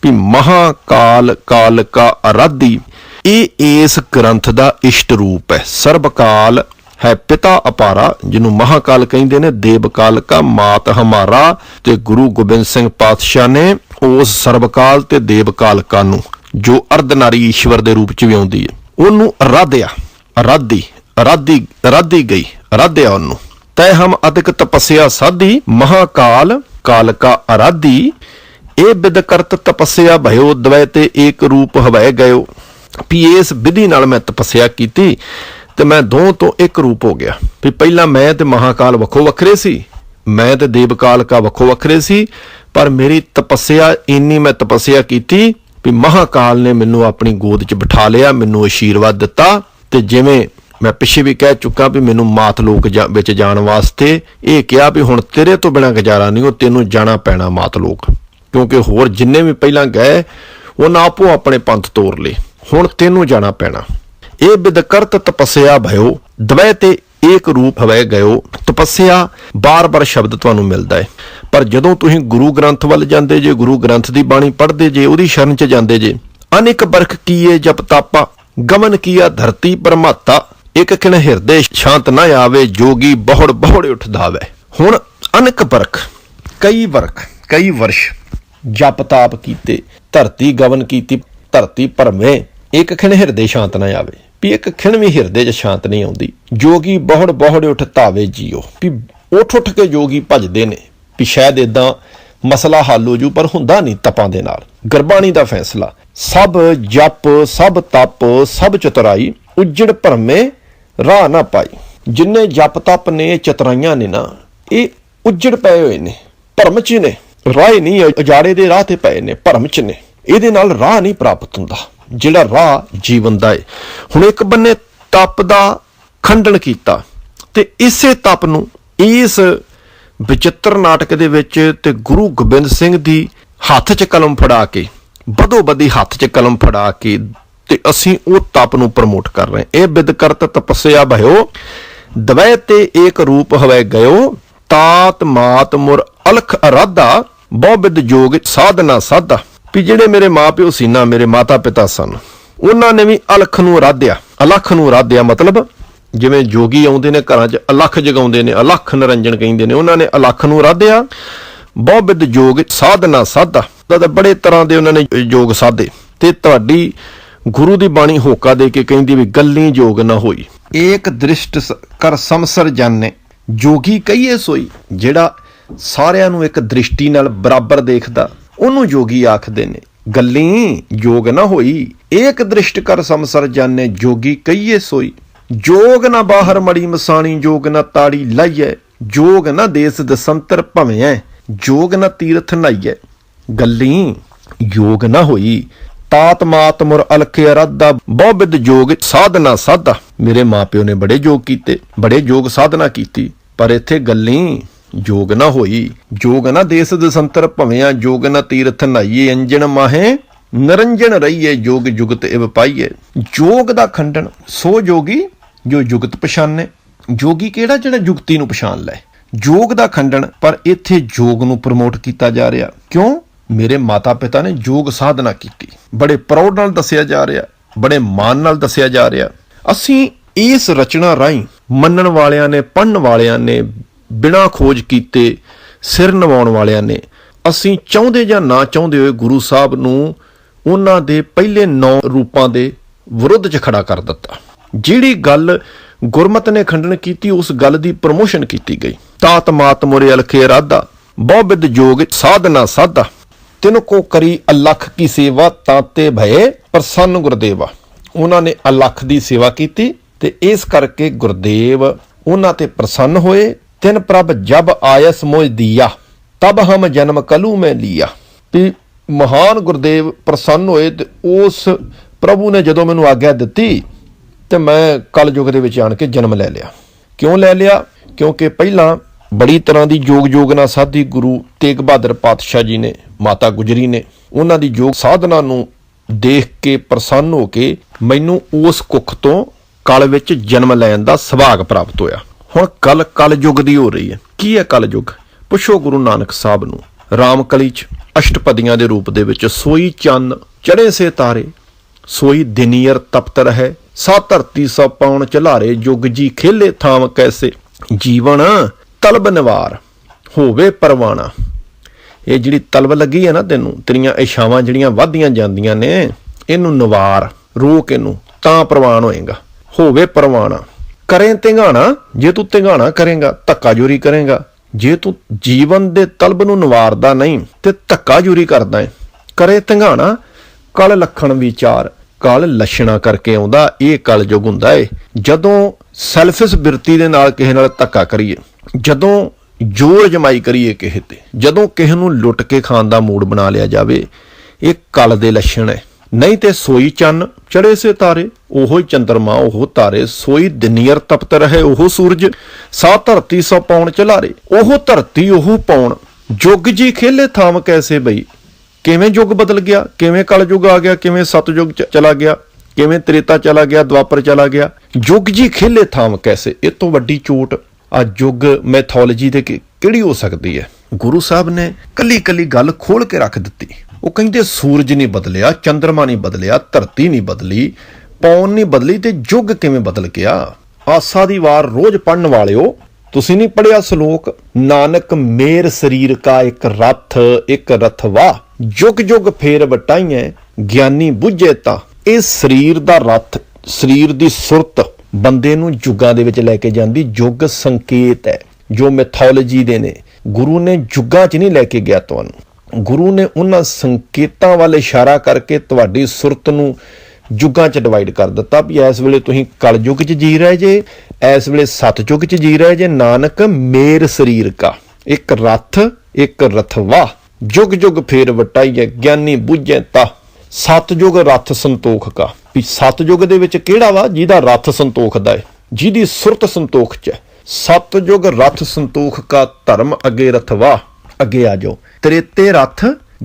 ਵੀ ਮਹਾਕਾਲ, ਕਾਲ ਕਾ ਅਰਾਧੀ, ਇਹ ਇਸ ਗ੍ਰੰਥ ਦਾ ਇਸ਼ਟ ਰੂਪ ਹੈ। ਸਰਬਕਾਲ ਹੈ ਪਿਤਾ ਅਪਾਰਾ, ਜਿਹਨੂੰ ਮਹਾਕਾਲ ਕਹਿੰਦੇ ਨੇ, ਦੇਵਕਾਲ ਕਾ ਮਾਤ ਹਮਾਰਾ। ਤੇ ਗੁਰੂ ਗੋਬਿੰਦ ਸਿੰਘ ਪਾਤਸ਼ਾਹ ਨੇ ਉਸ ਸਰਬਕਾਲ ਤੇ ਦੇਵਕਾਲ ਕਾ ਨੂੰ ਜੋ ਅਰਧਨਾਰੀ ਈਸ਼ਵਰ ਦੇ ਰੂਪ ਚ ਵੀ ਆਉਂਦੀ ਹੈ, ਉਹਨੂੰ ਅਰਾਧਿਆ। ਅਰਾਧੀ ਅਰਾਧੀ ਅਰਾਧੀ ਗਈ ਅਰਾਧਿਆ ਉਹਨੂੰ। ਤੈ ਹਮ ਅਧਿਕ ਤਪੱਸਿਆ ਸਾਧੀ, ਮਹਾਕਾਲ, ਕਾਲ ਕਾ ਅਰਾਧੀ। ਇਹ ਬਿਦ ਕਰਤ ਤਪੱਸਿਆ ਭਇਓ, ਦਵੈ ਤੇ ਏਕ ਰੂਪ ਹਵੈ ਗਇਓ। ਵੀ ਇਸ ਵਿਧੀ ਨਾਲ ਮੈਂ ਤਪੱਸਿਆ ਕੀਤੀ, ਤੇ ਮੈਂ ਦੋ ਤੋਂ ਇੱਕ ਰੂਪ ਹੋ ਗਿਆ। ਵੀ ਪਹਿਲਾਂ ਮੈਂ ਤੇ ਮਹਾਕਾਲ ਵੱਖੋ ਵੱਖਰੇ ਸੀ, ਮੈਂ ਤੇ ਦੇਵਕਾਲ ਕਾ ਵੱਖੋ ਵੱਖਰੇ ਸੀ, ਪਰ ਮੇਰੀ ਤਪੱਸਿਆ, ਇੰਨੀ ਮੈਂ ਤਪੱਸਿਆ ਕੀਤੀ, ਵੀ ਮਹਾਕਾਲ ਨੇ ਮੈਨੂੰ ਆਪਣੀ ਗੋਦ 'ਚ ਬਿਠਾ ਲਿਆ, ਮੈਨੂੰ ਆਸ਼ੀਰਵਾਦ ਦਿੱਤਾ। ਤੇ ਜਿਵੇਂ ਮੈਂ ਪਿੱਛੇ ਵੀ ਕਹਿ ਚੁੱਕਾ ਵੀ ਮੈਨੂੰ ਮਾਤ ਲੋਕ ਜਾ- ਵਿੱਚ ਜਾਣ ਵਾਸਤੇ ਇਹ ਕਿਹਾ ਵੀ ਹੁਣ ਤੇਰੇ ਤੋਂ ਬਿਨਾ ਗੁਜ਼ਾਰਾ ਨਹੀਂ, ਉਹ ਤੈਨੂੰ ਜਾਣਾ ਪੈਣਾ ਮਾਤ ਲੋਕ। ਕਿਉਂਕਿ ਹੋਰ ਜਿੰਨੇ ਵੀ ਪਹਿਲਾਂ ਗਏ ਉਹਨਾਂ ਆਪੋ ਆਪਣੇ ਪੰਥ ਤੋਰ ਲਏ। ਹੁਣ ਤੈਨੂੰ ਜਾਣਾ ਪੈਣਾ। ਇਹ ਬਿਦਕਰਤ ਤਪੱਸਿਆ ਭਇਓ, ਦਵੈ ਤੇ ਏਕ ਰੂਪ ਹਵੈ ਗਇਓ। ਤਪੱਸਿਆ ਬਾਰ-ਬਾਰ ਸ਼ਬਦ ਤੁਹਾਨੂੰ ਮਿਲਦਾ ਹੈ ਪਰ ਜਦੋਂ ਤੁਸੀਂ ਗੁਰੂ ਗ੍ਰੰਥ ਵੱਲ ਜਾਂਦੇ ਜੇ, ਗੁਰੂ ਗ੍ਰੰਥ ਦੀ ਬਾਣੀ ਪੜ੍ਹਦੇ ਜੇ, ਉਹਦੀ ਸ਼ਰਨ 'ਚ ਜਾਂਦੇ ਜੇ, ਅਨੇਕ ਬਰਖ ਕੀਏ ਜਪ ਤਾਪਾ ਗਮਨ ਕੀਆ ਧਰਤੀ ਪਰਮਾਤਾ ਇੱਕ ਖਿਣ ਹਿਰਦੇ ਸ਼ਾਂਤ ਨਾ ਆਵੇ, ਜੋਗੀ ਬਹੁੜ ਬਹੁੜ ਉੱਠਦਾਵੇ ਹੁਣ ਅਨੇਕ ਬਰਖ ਕਈ ਵਰਖ, ਕਈ ਵਰਸ਼, ਜਪ ਤਾਪ ਕੀਤੇ, ਧਰਤੀ ਗਵਨ ਕੀਤੀ, ਧਰਤੀ ਭਰਮੇ ਇੱਕ ਖਿਣ ਹਿਰਦੇ ਸ਼ਾਂਤ ਨਾ ਆਵੇ। ਵੀ ਇੱਕ ਖਿਣ ਵੀ ਹਿਰਦੇ 'ਚ ਸ਼ਾਂਤ ਨਹੀਂ ਆਉਂਦੀ। ਜੋਗੀ ਬਹੁੜ ਬਹੁੜ ਉੱਠ ਧਾਵੇ ਜੀਓ। ਵੀ ਉੱਠ ਉੱਠ ਕੇ ਜੋਗੀ ਭਜਦੇ ਨੇ। ਵੀ ਸ਼ਾਇਦ ਇਦਾਂ ਮਸਲਾ ਹੱਲ ਹੋ ਜੂ, ਪਰ ਹੁੰਦਾ ਨਹੀਂ ਤਪਾਂ ਦੇ ਨਾਲ। ਗੁਰਬਾਣੀ ਦਾ ਫੈਸਲਾ ਸਭ ਜਪ, ਸਭ ਤਪ, ਸਭ ਚਤਰਾਈ, ਉੱਜੜ ਭਰਮੇ ਰਾਹ ਨਾ ਪਾਈ। ਜਿੰਨੇ ਜਪ ਤਪ ਨੇ, ਚਤਰਾਈਆਂ ਨੇ ਨਾ, ਇਹ ਉੱਜੜ ਪਏ ਹੋਏ ਨੇ, ਭਰਮ ਚ ਨੇ। ਰਾਹ ਨਹੀਂ, ਉਜਾੜੇ ਦੇ ਰਾਹ ਤੇ ਪਏ ਨੇ, ਭਰਮ ਚ ਨੇ। ਇਹਦੇ ਨਾਲ ਰਾਹ ਨਹੀਂ ਪ੍ਰਾਪਤ ਹੁੰਦਾ, ਜਿਹੜਾ ਰਾਹ ਜੀਵਨ ਦਾ ਹੈ ਹੁਣ ਇੱਕ ਬੰਨੇ ਤਪ ਦਾ ਖੰਡਨ ਕੀਤਾ, ਤੇ ਇਸੇ ਤਪ ਨੂੰ ਇਸ ਵਿਚਿੱਤਰ ਨਾਟਕ ਦੇ ਵਿੱਚ ਤੇ ਗੁਰੂ ਗੋਬਿੰਦ ਸਿੰਘ ਦੀ ਹੱਥ 'ਚ ਕਲਮ ਫੜਾ ਕੇ ਬਦੋ ਬਦੀ ਹੱਥ 'ਚ ਕਲਮ ਫੜਾ ਕੇ ਤੇ ਅਸੀਂ ਉਹ ਤਪ ਨੂੰ ਪ੍ਰਮੋਟ ਕਰ ਰਹੇ ਇਹ ਬਿਦ ਕਰਤ ਤਪੱਸਿਆ ਭਇਓ, ਦਵੈ ਤੇ ਏਕ ਰੂਪ ਹਵੈ ਗਇਓ, ਤਾਤ ਮਾਤ ਮੁਰ ਅਲਖ ਅਰਾਧਾ, ਬਹੁ ਬਿਦ ਜੋਗ ਸਾਧਨਾ ਸਾਧਾ। ਵੀ ਜਿਹੜੇ ਮੇਰੇ ਮਾਪਿਓ ਸੀ ਨਾ, ਮੇਰੇ ਮਾਤਾ ਪਿਤਾ ਸਨ, ਉਹਨਾਂ ਨੇ ਵੀ ਅਲਖ ਨੂੰ ਅਰਾਧਿਆ। ਅਲਖ ਨੂੰ ਰਾਧਿਆ ਮਤਲਬ ਜਿਵੇਂ ਜੋਗੀ ਆਉਂਦੇ ਨੇ ਘਰਾਂ 'ਚ, ਅਲਖ ਜਗਾਉਂਦੇ ਨੇ, ਅਲਖ ਨਿਰੰਜਨ ਕਹਿੰਦੇ ਨੇ, ਉਹਨਾਂ ਨੇ ਅਲਖ ਨੂੰ ਰਾਧਿਆ ਬਹੁ ਬਿਦ ਜੋਗ ਸਾਧਨਾ ਸਾਧਾ। ਤਾਂ ਬੜੇ ਤਰ੍ਹਾਂ ਦੇ ਉਹਨਾਂ ਨੇ ਯੋਗ ਸਾਧੇ। ਤੇ ਤੁਹਾਡੀ ਗੁਰੂ ਦੀ ਬਾਣੀ ਹੋਕਾ ਦੇ ਕੇ ਕਹਿੰਦੀ ਵੀ ਗੱਲੀ ਯੋਗ ਨਾ ਹੋਈ। ਏਕ ਦ੍ਰਿਸ਼ਟ ਸ- ਕਰ ਸਮਸਰ ਜਾਣੇ, ਜੋਗੀ ਕਹੀਏ ਸੋਈ, ਜਿਹੜਾ ਸਾਰਿਆਂ ਨੂੰ ਇੱਕ ਦ੍ਰਿਸ਼ਟੀ ਨਾਲ ਬਰਾਬਰ ਦੇਖਦਾ, ਉਹਨੂੰ ਯੋਗੀ ਆਖਦੇ ਨੇ, ਗੱਲੀ ਯੋਗ ਨਾ ਹੋਈ, ਏਕ ਦ੍ਰਿਸ਼ਟ ਕਰ ਸਮਸਰ ਜਾਣੇ, ਜੋਗੀ ਕਹੀਏ ਸੋਈ। ਜੋਗ ਨਾ ਬਾਹਰ ਮੜੀ ਮਸਾਣੀ, ਜੋਗ ਨਾ ਤਾੜੀ ਲਾਈਐ, ਜੋਗ ਨਾ ਦੇਸ ਦਸੰਤਰ ਭਵਿਐ, ਜੋਗ ਨਾ ਤੀਰਥ ਨਾਈਐ। ਗੱਲੀ ਯੋਗ ਨਾ ਹੋਈ। ਤਾਤ ਮਾਤ ਮੁਰ ਅਲਖੇ ਅਰਾਧਾ ਬਹੁ ਯੋਗ ਜੋਗ ਸਾਧਨਾ ਸਾਧਾ। ਮੇਰੇ ਮਾਪਿਓ ਨੇ ਬੜੇ ਯੋਗ ਕੀਤੇ, ਬੜੇ ਯੋਗ ਸਾਧਨਾ ਕੀਤੀ, ਪਰ ਇੱਥੇ ਗੱਲੀ ਯੋਗ ਨਾ ਹੋਈ। ਯੋਗ ਨਾ ਦੇਸ ਦਸੰਤਰ ਭਵਿਆਂ ਯੋਗ ਨਾ ਤੀਰਥ ਨਾਈਏ ਅੰਜਨ ਮਾਹੇ ਨਰੰਜਨ ਰਹੀਏ ਯੋਗ ਜੁਗਤ ਇਵ ਪਾਈਏ। ਯੋਗ ਦਾ ਖੰਡਨ, ਸੋ ਜੋਗੀ ਜੋ ਜੁਗਤ ਪਛਾਨੇ। ਜੋਗੀ ਕਿਹੜਾ ਜਿਹੜਾ ਜੁਗਤੀ ਨੂੰ ਪਛਾਣ ਲੈ? ਯੋਗ ਦਾ ਖੰਡਨ, ਪਰ ਇੱਥੇ ਯੋਗ ਨੂੰ ਪ੍ਰਮੋਟ ਕੀਤਾ ਜਾ ਰਿਹਾ। ਕਿਉਂ? ਮੇਰੇ ਮਾਤਾ ਪਿਤਾ ਨੇ ਯੋਗ ਸਾਧਨਾ ਕੀਤੀ। ਬੜੇ ਪ੍ਰਾਊਡ ਨਾਲ ਦੱਸਿਆ ਜਾ ਰਿਹਾ, ਬੜੇ ਮਾਣ ਨਾਲ ਦੱਸਿਆ ਜਾ ਰਿਹਾ। ਅਸੀਂ ਇਸ ਰਚਨਾ ਰਾਹੀਂ ਮੰਨਣ ਵਾਲਿਆਂ ਨੇ ਪੜਨ ਵਾਲਿਆਂ ਨੇ, ਬਿਨਾਂ ਖੋਜ ਕੀਤੇ ਸਿਰ ਨਵਾਉਣ ਵਾਲਿਆਂ ਨੇ, ਅਸੀਂ ਚਾਹੁੰਦੇ ਜਾਂ ਨਾ ਚਾਹੁੰਦੇ ਹੋਏ ਗੁਰੂ ਸਾਹਿਬ ਨੂੰ ਉਹਨਾਂ ਦੇ ਪਹਿਲੇ ਨੌ ਰੂਪਾਂ ਦੇ ਵਿਰੁੱਧ 'ਚ ਖੜਾ ਕਰ ਦਿੱਤਾ। ਜਿਹੜੀ ਗੱਲ ਗੁਰਮਤ ਨੇ ਖੰਡਨ ਕੀਤੀ, ਉਸ ਗੱਲ ਦੀ ਪ੍ਰਮੋਸ਼ਨ ਕੀਤੀ ਗਈ। ਤਾਤ ਮੁਰੇ ਅਲਖੇ ਰਾਧਾ ਬਹੁ ਬਿਦ ਜੋਗ ਸਾਧਨਾ ਸਾਧਾ। ਤਿਨ ਕੋ ਕਰੀ ਅਲਖ ਕੀ ਸੇਵਾ ਤਾਤੇ ਭਏ ਪ੍ਰਸੰਨ ਗੁਰਦੇਵਾ। ਉਹਨਾਂ ਨੇ ਅਲਖ ਦੀ ਸੇਵਾ ਕੀਤੀ ਤੇ ਇਸ ਕਰਕੇ ਗੁਰਦੇਵ ਉਹਨਾਂ ਤੇ ਪ੍ਰਸੰਨ ਹੋਏ, ਤਿਨ ਪ੍ਰਭ ਜਬ ਆਇਸ ਮੋਜ ਦੀਆ, ਤਬ ਹਮ ਜਨਮ ਕਲੂ ਮੈਂ ਲਿਆ। ਵੀ ਮਹਾਨ ਗੁਰਦੇਵ ਪ੍ਰਸੰਨ ਹੋਏ ਤੇ ਉਸ ਪ੍ਰਭੂ ਨੇ ਜਦੋਂ ਮੈਨੂੰ ਆਗਿਆ ਦਿੱਤੀ, ਤੇ ਮੈਂ ਕਲਯੁਗ ਦੇ ਵਿੱਚ ਆਣ ਕੇ ਜਨਮ ਲੈ ਲਿਆ। ਕਿਉਂ ਲੈ ਲਿਆ? ਕਿਉਂਕਿ ਪਹਿਲਾਂ ਬੜੀ ਤਰ੍ਹਾਂ ਦੀ ਯੋਗ ਜੋਗਨਾ ਸਾਧੀ ਗੁਰੂ ਤੇਗ ਬਹਾਦਰ ਪਾਤਸ਼ਾਹ ਜੀ ਨੇ ਮਾਤਾ ਗੁਜਰੀ ਨੇ ਉਹਨਾਂ ਦੀ ਯੋਗ ਸਾਧਨਾ ਨੂੰ ਦੇਖ ਕੇ ਪ੍ਰਸੰਨ ਹੋ ਕੇ ਮੈਨੂੰ ਉਸ ਕੁੱਖ ਤੋਂ ਕਲ ਵਿੱਚ ਜਨਮ ਲੈਣ ਦਾ ਸੁਭਾਗ ਪ੍ਰਾਪਤ ਹੋਇਆ। ਹੁਣ ਕਲ ਕਲ ਯੁੱਗ ਦੀ ਹੋ ਰਹੀ ਹੈ। ਕੀ ਹੈ ਕਲ ਯੁੱਗ ਪੁੱਛੋ ਗੁਰੂ ਨਾਨਕ ਸਾਹਿਬ ਨੂੰ। ਰਾਮਕਲੀ ਚ ਅਸ਼ਟਪਦੀਆਂ ਦੇ ਰੂਪ ਦੇ ਵਿੱਚ ਸੋਈ ਚੰਨ ਚੜੇ ਸੇ ਤਾਰੇ, ਸੋਈ ਦਿਨੀਅਰ ਤਪਤ ਹੈ ਸਾ ਧਰਤੀ ਸਭ ਪਾਉਣ ਚਲਾਰੇ ਜੁਗ ਜੀ ਖੇਲੇ ਥਾਮ ਕੈਸੇ। ਜੀਵਨ ਤਲਬ ਨਿਵਾਰ, ਹੋਵੇ ਪਰਵਾਣਾ। ਇਹ ਜਿਹੜੀ ਤਲਬ ਲੱਗੀ ਹੈ ਨਾ ਤੈਨੂੰ, ਤੇਰੀਆਂ ਇਸ਼ਾਵਾਂ ਜਿਹੜੀਆਂ ਵੱਧਦੀਆਂ ਜਾਂਦੀਆਂ ਨੇ, ਇਹਨੂੰ ਨਵਾਰ, ਰੋਕ ਇਹਨੂੰ, ਤਾਂ ਪ੍ਰਵਾਨ ਹੋਏਗਾ। ਹੋਵੇ ਪਰਵਾਣਾ। ਕਰੇ ਤਿੰਗਾਣਾ ਜੇ ਤੂੰ ਤਿੰਗਾਣਾ ਕਰੇਗਾ ਧੱਕਾ ਕਰੇਗਾ। ਜੇ ਤੂੰ ਜੀਵਨ ਦੇ ਤਲਬ ਨੂੰ ਨਵਾਰਦਾ ਨਹੀਂ, ਤੇ ਧੱਕਾ ਜੋਰੀ ਕਰਦਾ ਹੈ ਕਰੇ ਤਿੰਗਾਣਾ ਕਲ ਲਖਣ ਵਿਚਾਰ, ਕਲ ਲਛਣਾ ਕਰਕੇ ਆਉਂਦਾ, ਇਹ ਕਲ ਯੁਗ ਹੁੰਦਾ ਏ। ਜਦੋਂ ਸੈਲਫਿਸ ਬਿਰਤੀ ਦੇ ਨਾਲ ਕਿਸੇ ਨਾਲ ਧੱਕਾ ਕਰੀਏ, ਜਦੋਂ ਜੋਰ ਜਮਾਈ ਕਰੀਏ ਕਿਸੇ ਤੇ। ਜਦੋਂ ਕਿਸੇ ਨੂੰ ਲੁੱਟ ਕੇ ਖਾਣ ਦਾ ਮੂਡ ਬਣਾ ਲਿਆ ਜਾਵੇ, ਇਹ ਕਲ ਦੇ ਲੱਛਣ ਹੈ ਨਹੀਂ ਤੇ ਸੋਈ ਚੰਨ, ਚੜੇ ਸੇ ਤਾਰੇ, ਉਹੋ ਹੀ ਚੰਦਰਮਾ, ਉਹ ਤਾਰੇ। ਸੋਈ ਦਿਨੀਅਰ ਤਪਤ ਰਹੇ, ਉਹ ਸੂਰਜ ਸਾ ਧਰਤੀ ਸੋ ਪੌਣ ਚਲਾਰੇ। ਉਹ ਧਰਤੀ, ਉਹ ਪੌਣ। ਜੁਗ ਜੀ ਖੇਲੇ ਥਾਮ ਕੈਸੇ ਬਈ? ਕਿਵੇਂ ਯੁੱਗ ਬਦਲ ਗਿਆ? ਕਿਵੇਂ ਕਲ ਯੁੱਗ ਆ ਗਿਆ? ਕਿਵੇਂ ਸਤਯੁਗ ਚ- ਚਲਾ ਗਿਆ? ਕਿਵੇਂ ਤ੍ਰੇਤਾ ਚਲਾ ਗਿਆ? ਦੁਆਪਰ ਚਲਾ ਗਿਆ? ਯੁੱਗ ਜੀ ਖੇਲੇ ਥਾਮ ਕੈਸੇ? ਇਹ ਤੋਂ ਵੱਡੀ ਚੋਟ ਆ ਯੁੱਗ ਮੈਥੋਲੋਜੀ ਦੇ ਕਿ- ਕਿਹੜੀ ਹੋ ਸਕਦੀ ਹੈ? ਗੁਰੂ ਸਾਹਿਬ ਨੇ ਕੱਲੀ ਕੱਲੀ ਗੱਲ ਖੋਲ ਕੇ ਰੱਖ ਦਿੱਤੀ। ਉਹ ਕਹਿੰਦੇ, ਸੂਰਜ ਨਹੀਂ ਬਦਲਿਆ ਚੰ드ਰਮਾ ਨਹੀਂ ਬਦਲਿਆ, ਧਰਤੀ ਨਹੀਂ ਬਦਲੀ, ਪੌਣ ਨਹੀਂ ਬਦਲੀ ਤੇ ਯੁੱਗ ਕਿਵੇਂ ਬਦਲ ਗਿਆ? ਆਸਾ ਦੀ ਵਾਰ ਰੋਜ਼ ਪੜਨ ਵਾਲਿਓ, ਤੁਸੀਂ ਨਹੀਂ ਪੜਿਆ ਸ਼ਲੋਕ? ਨਾਨਕ ਮੇਰ ਸਰੀਰ ਕਾ ਇੱਕ ਰਥ, ਇੱਕ ਰਥਵਾ ਜੁਗ ਜੁਗ ਫੇਰ ਵਟਾਈਐ, ਗਿਆਨੀ ਬੁੱਝੇ ਤਾਂ। ਇਹ ਸਰੀਰ ਦਾ ਰਥ, ਸਰੀਰ ਦੀ ਸੁਰਤ ਬੰਦੇ ਨੂੰ ਯੁੱਗਾਂ ਦੇ ਵਿੱਚ ਲੈ ਕੇ ਜਾਂਦੀ ਯੁੱਗ ਸੰਕੇਤ ਹੈ, ਜੋ ਮੈਥੋਲੋਜੀ ਦੇ ਨੇ। ਗੁਰੂ ਨੇ ਯੁੱਗਾਂ 'ਚ ਨਹੀਂ ਲੈ ਕੇ ਗਿਆ ਤੁਹਾਨੂੰ। ਗੁਰੂ ਨੇ ਉਹਨਾਂ ਸੰਕੇਤਾਂ ਵੱਲ ਇਸ਼ਾਰਾ ਕਰਕੇ ਤੁਹਾਡੀ ਸੁਰਤ ਨੂੰ ਯੁੱਗਾਂ 'ਚ ਡਿਵਾਈਡ ਕਰ ਦਿੱਤਾ ਵੀ ਇਸ ਵੇਲੇ ਤੁਸੀਂ ਕਲਯੁੱਗ 'ਚ ਜੀ ਰਹੇ ਜੇ, ਇਸ ਵੇਲੇ ਸਤਯੁੱਗ 'ਚ ਜੀ ਰਹੇ ਜੇ, ਨਾਨਕ ਮੇਰ ਸਰੀਰ ਕਾ, ਇੱਕ ਰਥ, ਇੱਕ ਰਥਵਾ। ਜੁਗ ਜੁਗ ਫੇਰ ਵਟਾਈਏ, ਗਿਆਨੀ ਬੁੱਝੇ ਤਾ ਸਤਯੁਗ ਰੱਥ ਸੰਤੋਖ ਕਾ। ਵੀ ਸਤਯੁਗ ਦੇ ਵਿੱਚ ਕਿਹੜਾ ਵਾ? ਜਿਹਦਾ ਰੱਥ ਸੰਤੋਖ ਦਾ ਹੈ ਜਿਹਦੀ ਸੁਰਤ ਸੰਤੋਖ 'ਚ ਹੈ। ਰੱਥ ਸੰਤੋਖ ਕਾ ਧਰਮ ਅੱਗੇ ਰਥਵਾ, ਅੱਗੇ ਆ ਜਾਓ। ਤ੍ਰੇਤੇ ਰੱਥ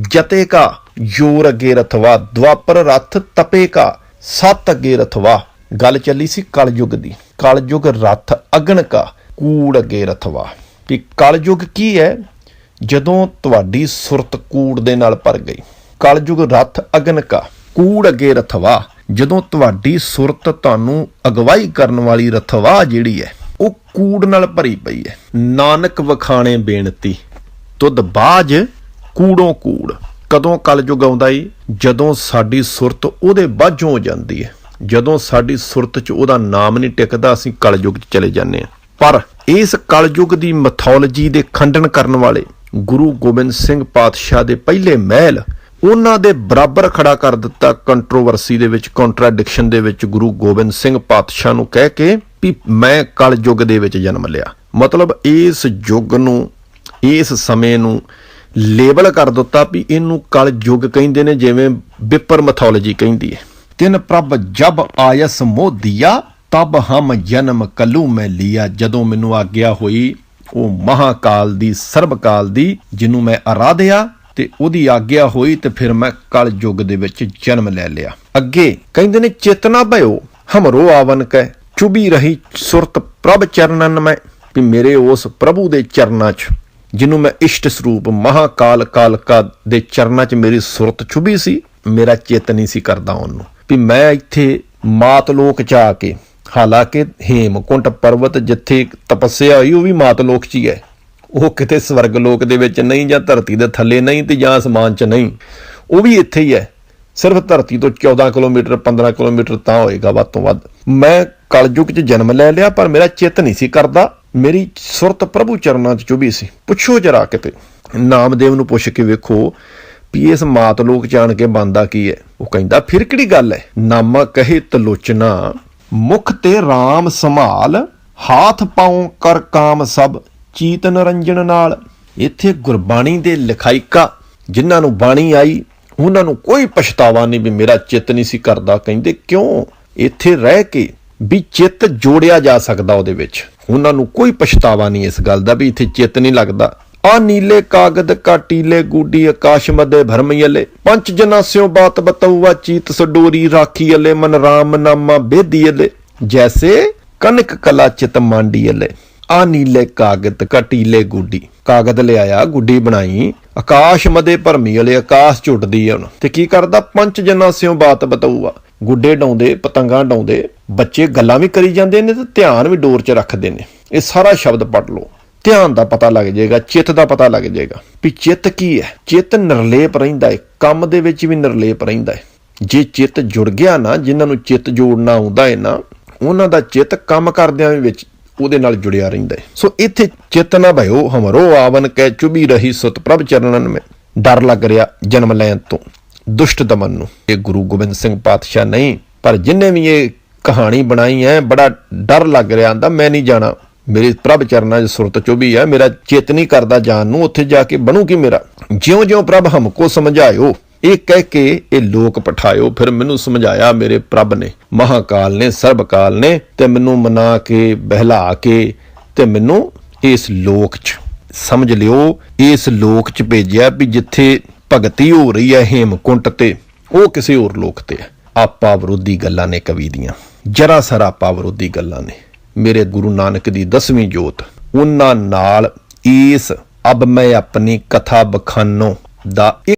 ਜਤੇ ਕਾ, ਜੋਰ ਅੱਗੇ ਰਥਵਾ, ਦਵਾਪਰ ਰੱਥ ਤਪੇ ਕਾ, ਸਤ ਅੱਗੇ ਰਥਵਾ। ਗੱਲ ਚੱਲੀ ਸੀ ਕਲਯੁਗ ਦੀ। ਕਲਯੁਗ ਰੱਥ ਅਗਣ ਕਾ, ਕੂੜ ਅੱਗੇ ਰਥਵਾ। ਵੀ ਕਲਯੁਗ ਕੀ ਹੈ? ਜਦੋਂ ਤੁਹਾਡੀ ਸੁਰਤ ਕੂੜ ਦੇ ਨਾਲ ਭਰ ਗਈ। ਕਲਯੁਗ ਰਥ ਅਗਨ ਕਾ, ਕੂੜ ਅੱਗੇ ਰਥਵਾ। ਜਦੋਂ ਤੁਹਾਡੀ ਸੁਰਤ ਤੁਹਾਨੂੰ ਅਗਵਾਈ ਕਰਨ ਵਾਲੀ ਰਥਵਾ ਜਿਹੜੀ ਹੈ, ਉਹ ਕੂੜ ਨਾਲ ਭਰੀ ਪਈ ਹੈ। ਨਾਨਕ ਵਖਾਣੇ ਬੇਨਤੀ, ਤੁਧ ਬਾਜ ਕੂੜੋਂ ਕੂੜ। ਕਦੋਂ ਕਲਯੁਗ ਆਉਂਦਾ ਏ ਜਦੋਂ ਸਾਡੀ ਸੁਰਤ ਉਹਦੇ ਬਾਝੋਂ ਹੋ ਜਾਂਦੀ ਹੈ। ਜਦੋਂ ਸਾਡੀ ਸੁਰਤ 'ਚ ਉਹਦਾ ਨਾਮ ਨਹੀਂ ਟਿਕਦਾ, ਅਸੀਂ ਕਲਯੁਗ 'ਚ ਚਲੇ ਜਾਂਦੇ ਹਾਂ। ਪਰ ਇਸ ਕਲਯੁਗ ਦੀ ਮੈਥੋਲੋਜੀ ਦੇ ਖੰਡਨ ਕਰਨ ਵਾਲੇ ਗੁਰੂ ਗੋਬਿੰਦ ਸਿੰਘ ਪਾਤਸ਼ਾਹ ਦੇ ਪਹਿਲੇ ਮਹਿਲ ਉਹਨਾਂ ਦੇ ਬਰਾਬਰ ਖੜਾ ਕਰ ਦਿੱਤਾ ਕੰਟਰੋਵਰਸੀ ਦੇ ਵਿੱਚ ਕੰਟਰਾਡਿਕਸ਼ਨ ਦੇ ਵਿੱਚ ਗੁਰੂ ਗੋਬਿੰਦ ਸਿੰਘ ਪਾਤਸ਼ਾਹ ਨੂੰ ਕਹਿ ਕੇ ਵੀ ਮੈਂ ਕਲਯੁਗ ਦੇ ਵਿੱਚ ਜਨਮ ਲਿਆ। ਮਤਲਬ ਇਸ ਯੁੱਗ ਨੂੰ, ਇਸ ਸਮੇਂ ਨੂੰ ਲੇਬਲ ਕਰ ਦਿੱਤਾ ਵੀ ਇਹਨੂੰ ਕਲ ਯੁੱਗ ਕਹਿੰਦੇ ਨੇ, ਜਿਵੇਂ ਵਿਪਰ ਮੈਥੋਲੋਜੀ ਕਹਿੰਦੀ ਹੈ। ਤਿੰਨ ਪ੍ਰਭ ਜਬ ਆਇਸ ਮੋਦੀਆ, ਤਬ ਹਮ ਜਨਮ ਕਲੂ ਮੈਂ ਲਿਆ। ਜਦੋਂ ਮੈਨੂੰ ਆਗਿਆ ਹੋਈ ਉਹ ਮਹਾਕਾਲ ਦੀ, ਸਰਬਕਾਲ ਦੀ ਜਿਹਨੂੰ ਮੈਂ ਅਰਾਧਿਆ ਤੇ ਉਹਦੀ ਆਗਿਆ ਹੋਈ ਤੇ ਫਿਰ ਮੈਂ ਕਲ ਯੁੱਗ ਦੇ ਵਿੱਚ ਜਨਮ ਲੈ ਲਿਆ। ਅੱਗੇ ਕਹਿੰਦੇ ਨੇ, ਚੇਤਨਾ ਭਇਓ, ਹਮਰੋ ਆਵਨ ਕੈ ਚੁਬੀ ਰਹੀ ਸੁਰਤ ਪ੍ਰਭ ਚਰਨਨ ਮੈਂ, ਵੀ ਮੇਰੇ ਉਸ ਪ੍ਰਭੂ ਦੇ ਚਰਨਾਂ 'ਚ ਜਿਹਨੂੰ ਮੈਂ ਇਸ਼ਟ ਸਰੂਪ ਮਹਾਕਾਲ ਕਾਲਕਾ ਦੇ ਚਰਨਾਂ 'ਚ ਮੇਰੀ ਸੁਰਤ ਚੁਬੀ ਸੀ, ਮੇਰਾ ਚੇਤ ਨਹੀਂ ਸੀ ਕਰਦਾ ਉਹਨੂੰ। ਵੀ ਮੈਂ ਇੱਥੇ ਮਾਤ ਲੋਕ 'ਚ ਆ ਕੇ, ਹਾਲਾਂਕਿ ਹੇਮਕੁੰਟ ਪਰਬਤ ਜਿੱਥੇ ਤਪੱਸਿਆ ਹੋਈ, ਉਹ ਵੀ ਮਾਤ ਲੋਕ 'ਚ ਹੀ ਹੈ। ਉਹ ਕਿਤੇ ਸਵਰਗ ਲੋਕ ਦੇ ਵਿੱਚ ਨਹੀਂ ਜਾਂ ਧਰਤੀ ਦੇ ਥੱਲੇ ਨਹੀਂ ਤੇ ਜਾਂ ਅਸਮਾਨ 'ਚ ਨਹੀਂ। ਉਹ ਵੀ ਇੱਥੇ ਹੀ ਹੈ। ਸਿਰਫ ਧਰਤੀ ਤੋਂ 14 ਕਿਲੋਮੀਟਰ 15 ਕਿਲੋਮੀਟਰ ਤਾਂ ਹੋਏਗਾ ਵੱਧ ਤੋਂ ਵੱਧ। ਮੈਂ ਕਲਯੁਗ 'ਚ ਜਨਮ ਲੈ ਲਿਆ, ਪਰ ਮੇਰਾ ਚਿੱਤ ਨਹੀਂ ਸੀ ਕਰਦਾ। ਮੇਰੀ ਸੁਰਤ ਪ੍ਰਭੂ ਚਰਨਾਂ 'ਚ ਚੁਭੀ ਸੀ। ਪੁੱਛੋ ਜਰਾ ਕਿਤੇ, ਨਾਮਦੇਵ ਨੂੰ ਪੁੱਛ ਕੇ ਵੇਖੋ ਵੀ ਇਸ ਮਾਤ ਲੋਕ ਜਾਣ ਕੇ ਬੰਦਾ ਕੀ ਹੈ। ਉਹ ਕਹਿੰਦਾ, ਫਿਰ ਕਿਹੜੀ ਗੱਲ ਹੈ? ਨਾਮਾ ਕਹੇ ਤਲੋਚਨਾ, ਮੁਖ ਤੇ RAM ਸੰਭਾਲ, ਹਾਥ ਪਾਉ ਕਰ ਕਾਮ ਸਭ। ਚੀਤ ਨਰੰਜਨ ਨਾਲ। ਇੱਥੇ ਗੁਰਬਾਣੀ ਦੇ ਲਿਖਾਇਕਾ ਜਿਨ੍ਹਾਂ ਨੂੰ ਬਾਣੀ ਆਈ, ਉਹਨਾਂ ਨੂੰ ਕੋਈ ਪਛਤਾਵਾ ਨਹੀਂ ਵੀ ਮੇਰਾ ਚਿੱਤ ਨਹੀਂ ਸੀ ਕਰਦਾ। ਕਹਿੰਦੇ, ਕਿਉਂ? ਇੱਥੇ ਰਹਿ ਕੇ ਵੀ ਚਿੱਤ ਜੋੜਿਆ ਜਾ ਸਕਦਾ ਉਹਦੇ ਵਿੱਚ। ਉਹਨਾਂ ਨੂੰ ਕੋਈ ਪਛਤਾਵਾ ਨਹੀਂ ਇਸ ਗੱਲ ਦਾ ਵੀ ਇੱਥੇ ਚਿੱਤ ਨਹੀਂ ਲੱਗਦਾ। ਆ ਨੀਲੇ ਕਾਗਦ ਕਾ ਟੀਲੇ ਗੂਡੀ, ਆਕਾਸ਼ ਮਦੇ ਭਰਮਈਲੇ ਪੰਜ ਜਨਾ ਸਿਓ ਬਾਤ ਬਤਉਆ ਚੀਤ ਸਡੋਰੀ ਰਾਖੀ ਅਲੇ ਮਨ ਰਾਮ ਨਾਮਾ ਬੇਦੀਲੇ ਜੈਸੇ ਕਨਕ ਕਲਾ ਚਿਤ ਮਾਂਡੀਲੇ ਆ ਨੀਲੇ ਕਾਗਦ ਕਟੀਲੇ ਗੁੱਡੀ। ਕਾਗਦ ਲਿਆਇਆ, ਗੁੱਡੀ ਬਣਾਈ। ਆਕਾਸ਼ ਮਦੇ ਭਰਮੀ ਵਾਲੇ ਆਕਾਸ਼ ਝੁੱਟਦੀ ਆ ਹੁਣ। ਤੇ ਕੀ ਕਰਦਾ? ਪੰਜ ਜਨਾ ਸਿਓ ਬਾਤ ਬਤਊਆ ਗੁੱਡੇ ਡਾਉਂਦੇ, ਪਤੰਗਾਂ ਡਾਉਂਦੇ। ਬੱਚੇ ਗੱਲਾਂ ਵੀ ਕਰੀ ਜਾਂਦੇ ਨੇ ਤੇ ਧਿਆਨ ਵੀ ਡੋਰ 'ਚ ਰੱਖਦੇ ਨੇ। ਇਹ ਸਾਰਾ ਸ਼ਬਦ ਪੜ੍ਹ ਲਓ। ਧਿਆਨ ਦਾ ਪਤਾ ਲੱਗ ਜਾਏਗਾ, ਚਿੱਤ ਦਾ ਪਤਾ ਲੱਗ ਜਾਏਗਾ। ਵੀ ਚਿੱਤ ਕੀ ਹੈ? ਚਿੱਤ ਨਿਰਲੇਪ ਰਹਿੰਦਾ ਹੈ। ਕੰਮ ਦੇ ਵਿੱਚ ਵੀ ਨਿਰਲੇਪ ਰਹਿੰਦਾ ਹੈ। ਜੇ ਚਿੱਤ ਜੁੜ ਗਿਆ ਨਾ, ਜਿਨ੍ਹਾਂ ਨੂੰ ਚਿੱਤ ਜੋੜਨਾ ਆਉਂਦਾ ਹੈ ਨਾ, ਉਹਨਾਂ ਦਾ ਚਿੱਤ ਕੰਮ ਕਰਦਿਆਂ ਵਿੱਚ ਉਹਦੇ ਨਾਲ ਜੁੜਿਆ ਰਹਿੰਦਾ ਹੈ। ਸੋ ਇੱਥੇ ਚਿੱਤ ਭਇਓ ਹਮਰੋ ਆਵਨ ਕੈ ਚੁਬੀ ਰਹੀ ਸੁਤ ਪ੍ਰਭ ਚਰਨਨ ਮੇ। ਡਰ ਲੱਗ ਰਿਹਾ ਜਨਮ ਲੈਣ ਤੋਂ, ਦੁਸ਼ਟ ਦਮਨ ਨੂੰ। ਇਹ ਗੁਰੂ ਗੋਬਿੰਦ ਸਿੰਘ ਪਾਤਸ਼ਾਹ ਨਹੀਂ, ਪਰ ਜਿਨਨੇ ਵੀ ਇਹ ਕਹਾਣੀ ਬਣਾਈ ਹੈ, ਬੜਾ ਡਰ ਲੱਗ ਰਿਹਾ ਆਂਦਾ, ਮੈਂ ਨਹੀਂ ਜਾਣਾ। ਮੇਰੇ ਪ੍ਰਭ ਚਰਨਾਂ 'ਚ ਸੁਰਤ ਚੁਬੀ ਹੈ ਮੇਰਾ ਚੇਤਨੀ ਕਰਦਾ ਜਾਣ ਨੂੰ, ਉੱਥੇ ਜਾ ਕੇ ਬਣੂ ਕੀ ਮੇਰਾ? ਜਿਉਂ-ਜਿਉਂ ਪ੍ਰਭ ਹਮਕੋ ਸਮਝਾਇਓ ਇਹ ਕਹਿ ਕੇ ਇਹ ਲੋਕ ਪਠਾਇਓ, ਫਿਰ ਮੈਨੂੰ ਸਮਝਾਇਆ ਮੇਰੇ ਪ੍ਰਭ ਨੇ, ਮਹਾਕਾਲ ਨੇ, ਸਰਬਕਾਲ ਨੇ, ਤੇ ਮੈਨੂੰ ਮਨਾ ਕੇ, ਬਹਿਲਾ ਕੇ, ਤੇ ਮੈਨੂੰ ਇਸ ਲੋਕ 'ਚ ਸਮਝ ਲਿਓ, ਇਸ ਲੋਕ 'ਚ ਭੇਜਿਆ ਵੀ ਜਿੱਥੇ ਭਗਤੀ ਹੋ ਰਹੀ ਹੈ ਹੇਮਕੁੰਟ ਤੇ, ਉਹ ਕਿਸੇ ਹੋਰ ਲੋਕ ਤੇ ਹੈ। ਆਪਾ ਵਿਰੋਧੀ ਗੱਲਾਂ ਨੇ ਕਵੀ ਦੀਆਂ। ਜਰਾ ਸਰਾ ਆਪਾ ਵਿਰੋਧੀ ਗੱਲਾਂ ਨੇ। ਮੇਰੇ ਗੁਰੂ ਨਾਨਕ ਦੀ ਦਸਵੀਂ ਜੋਤ, ਉਹਨਾਂ ਨਾਲ ਇਸ ਅਬ ਮੈਂ ਆਪਣੀ ਕਥਾ ਬਖਾਨੋ ਦਾ ਇੱਕ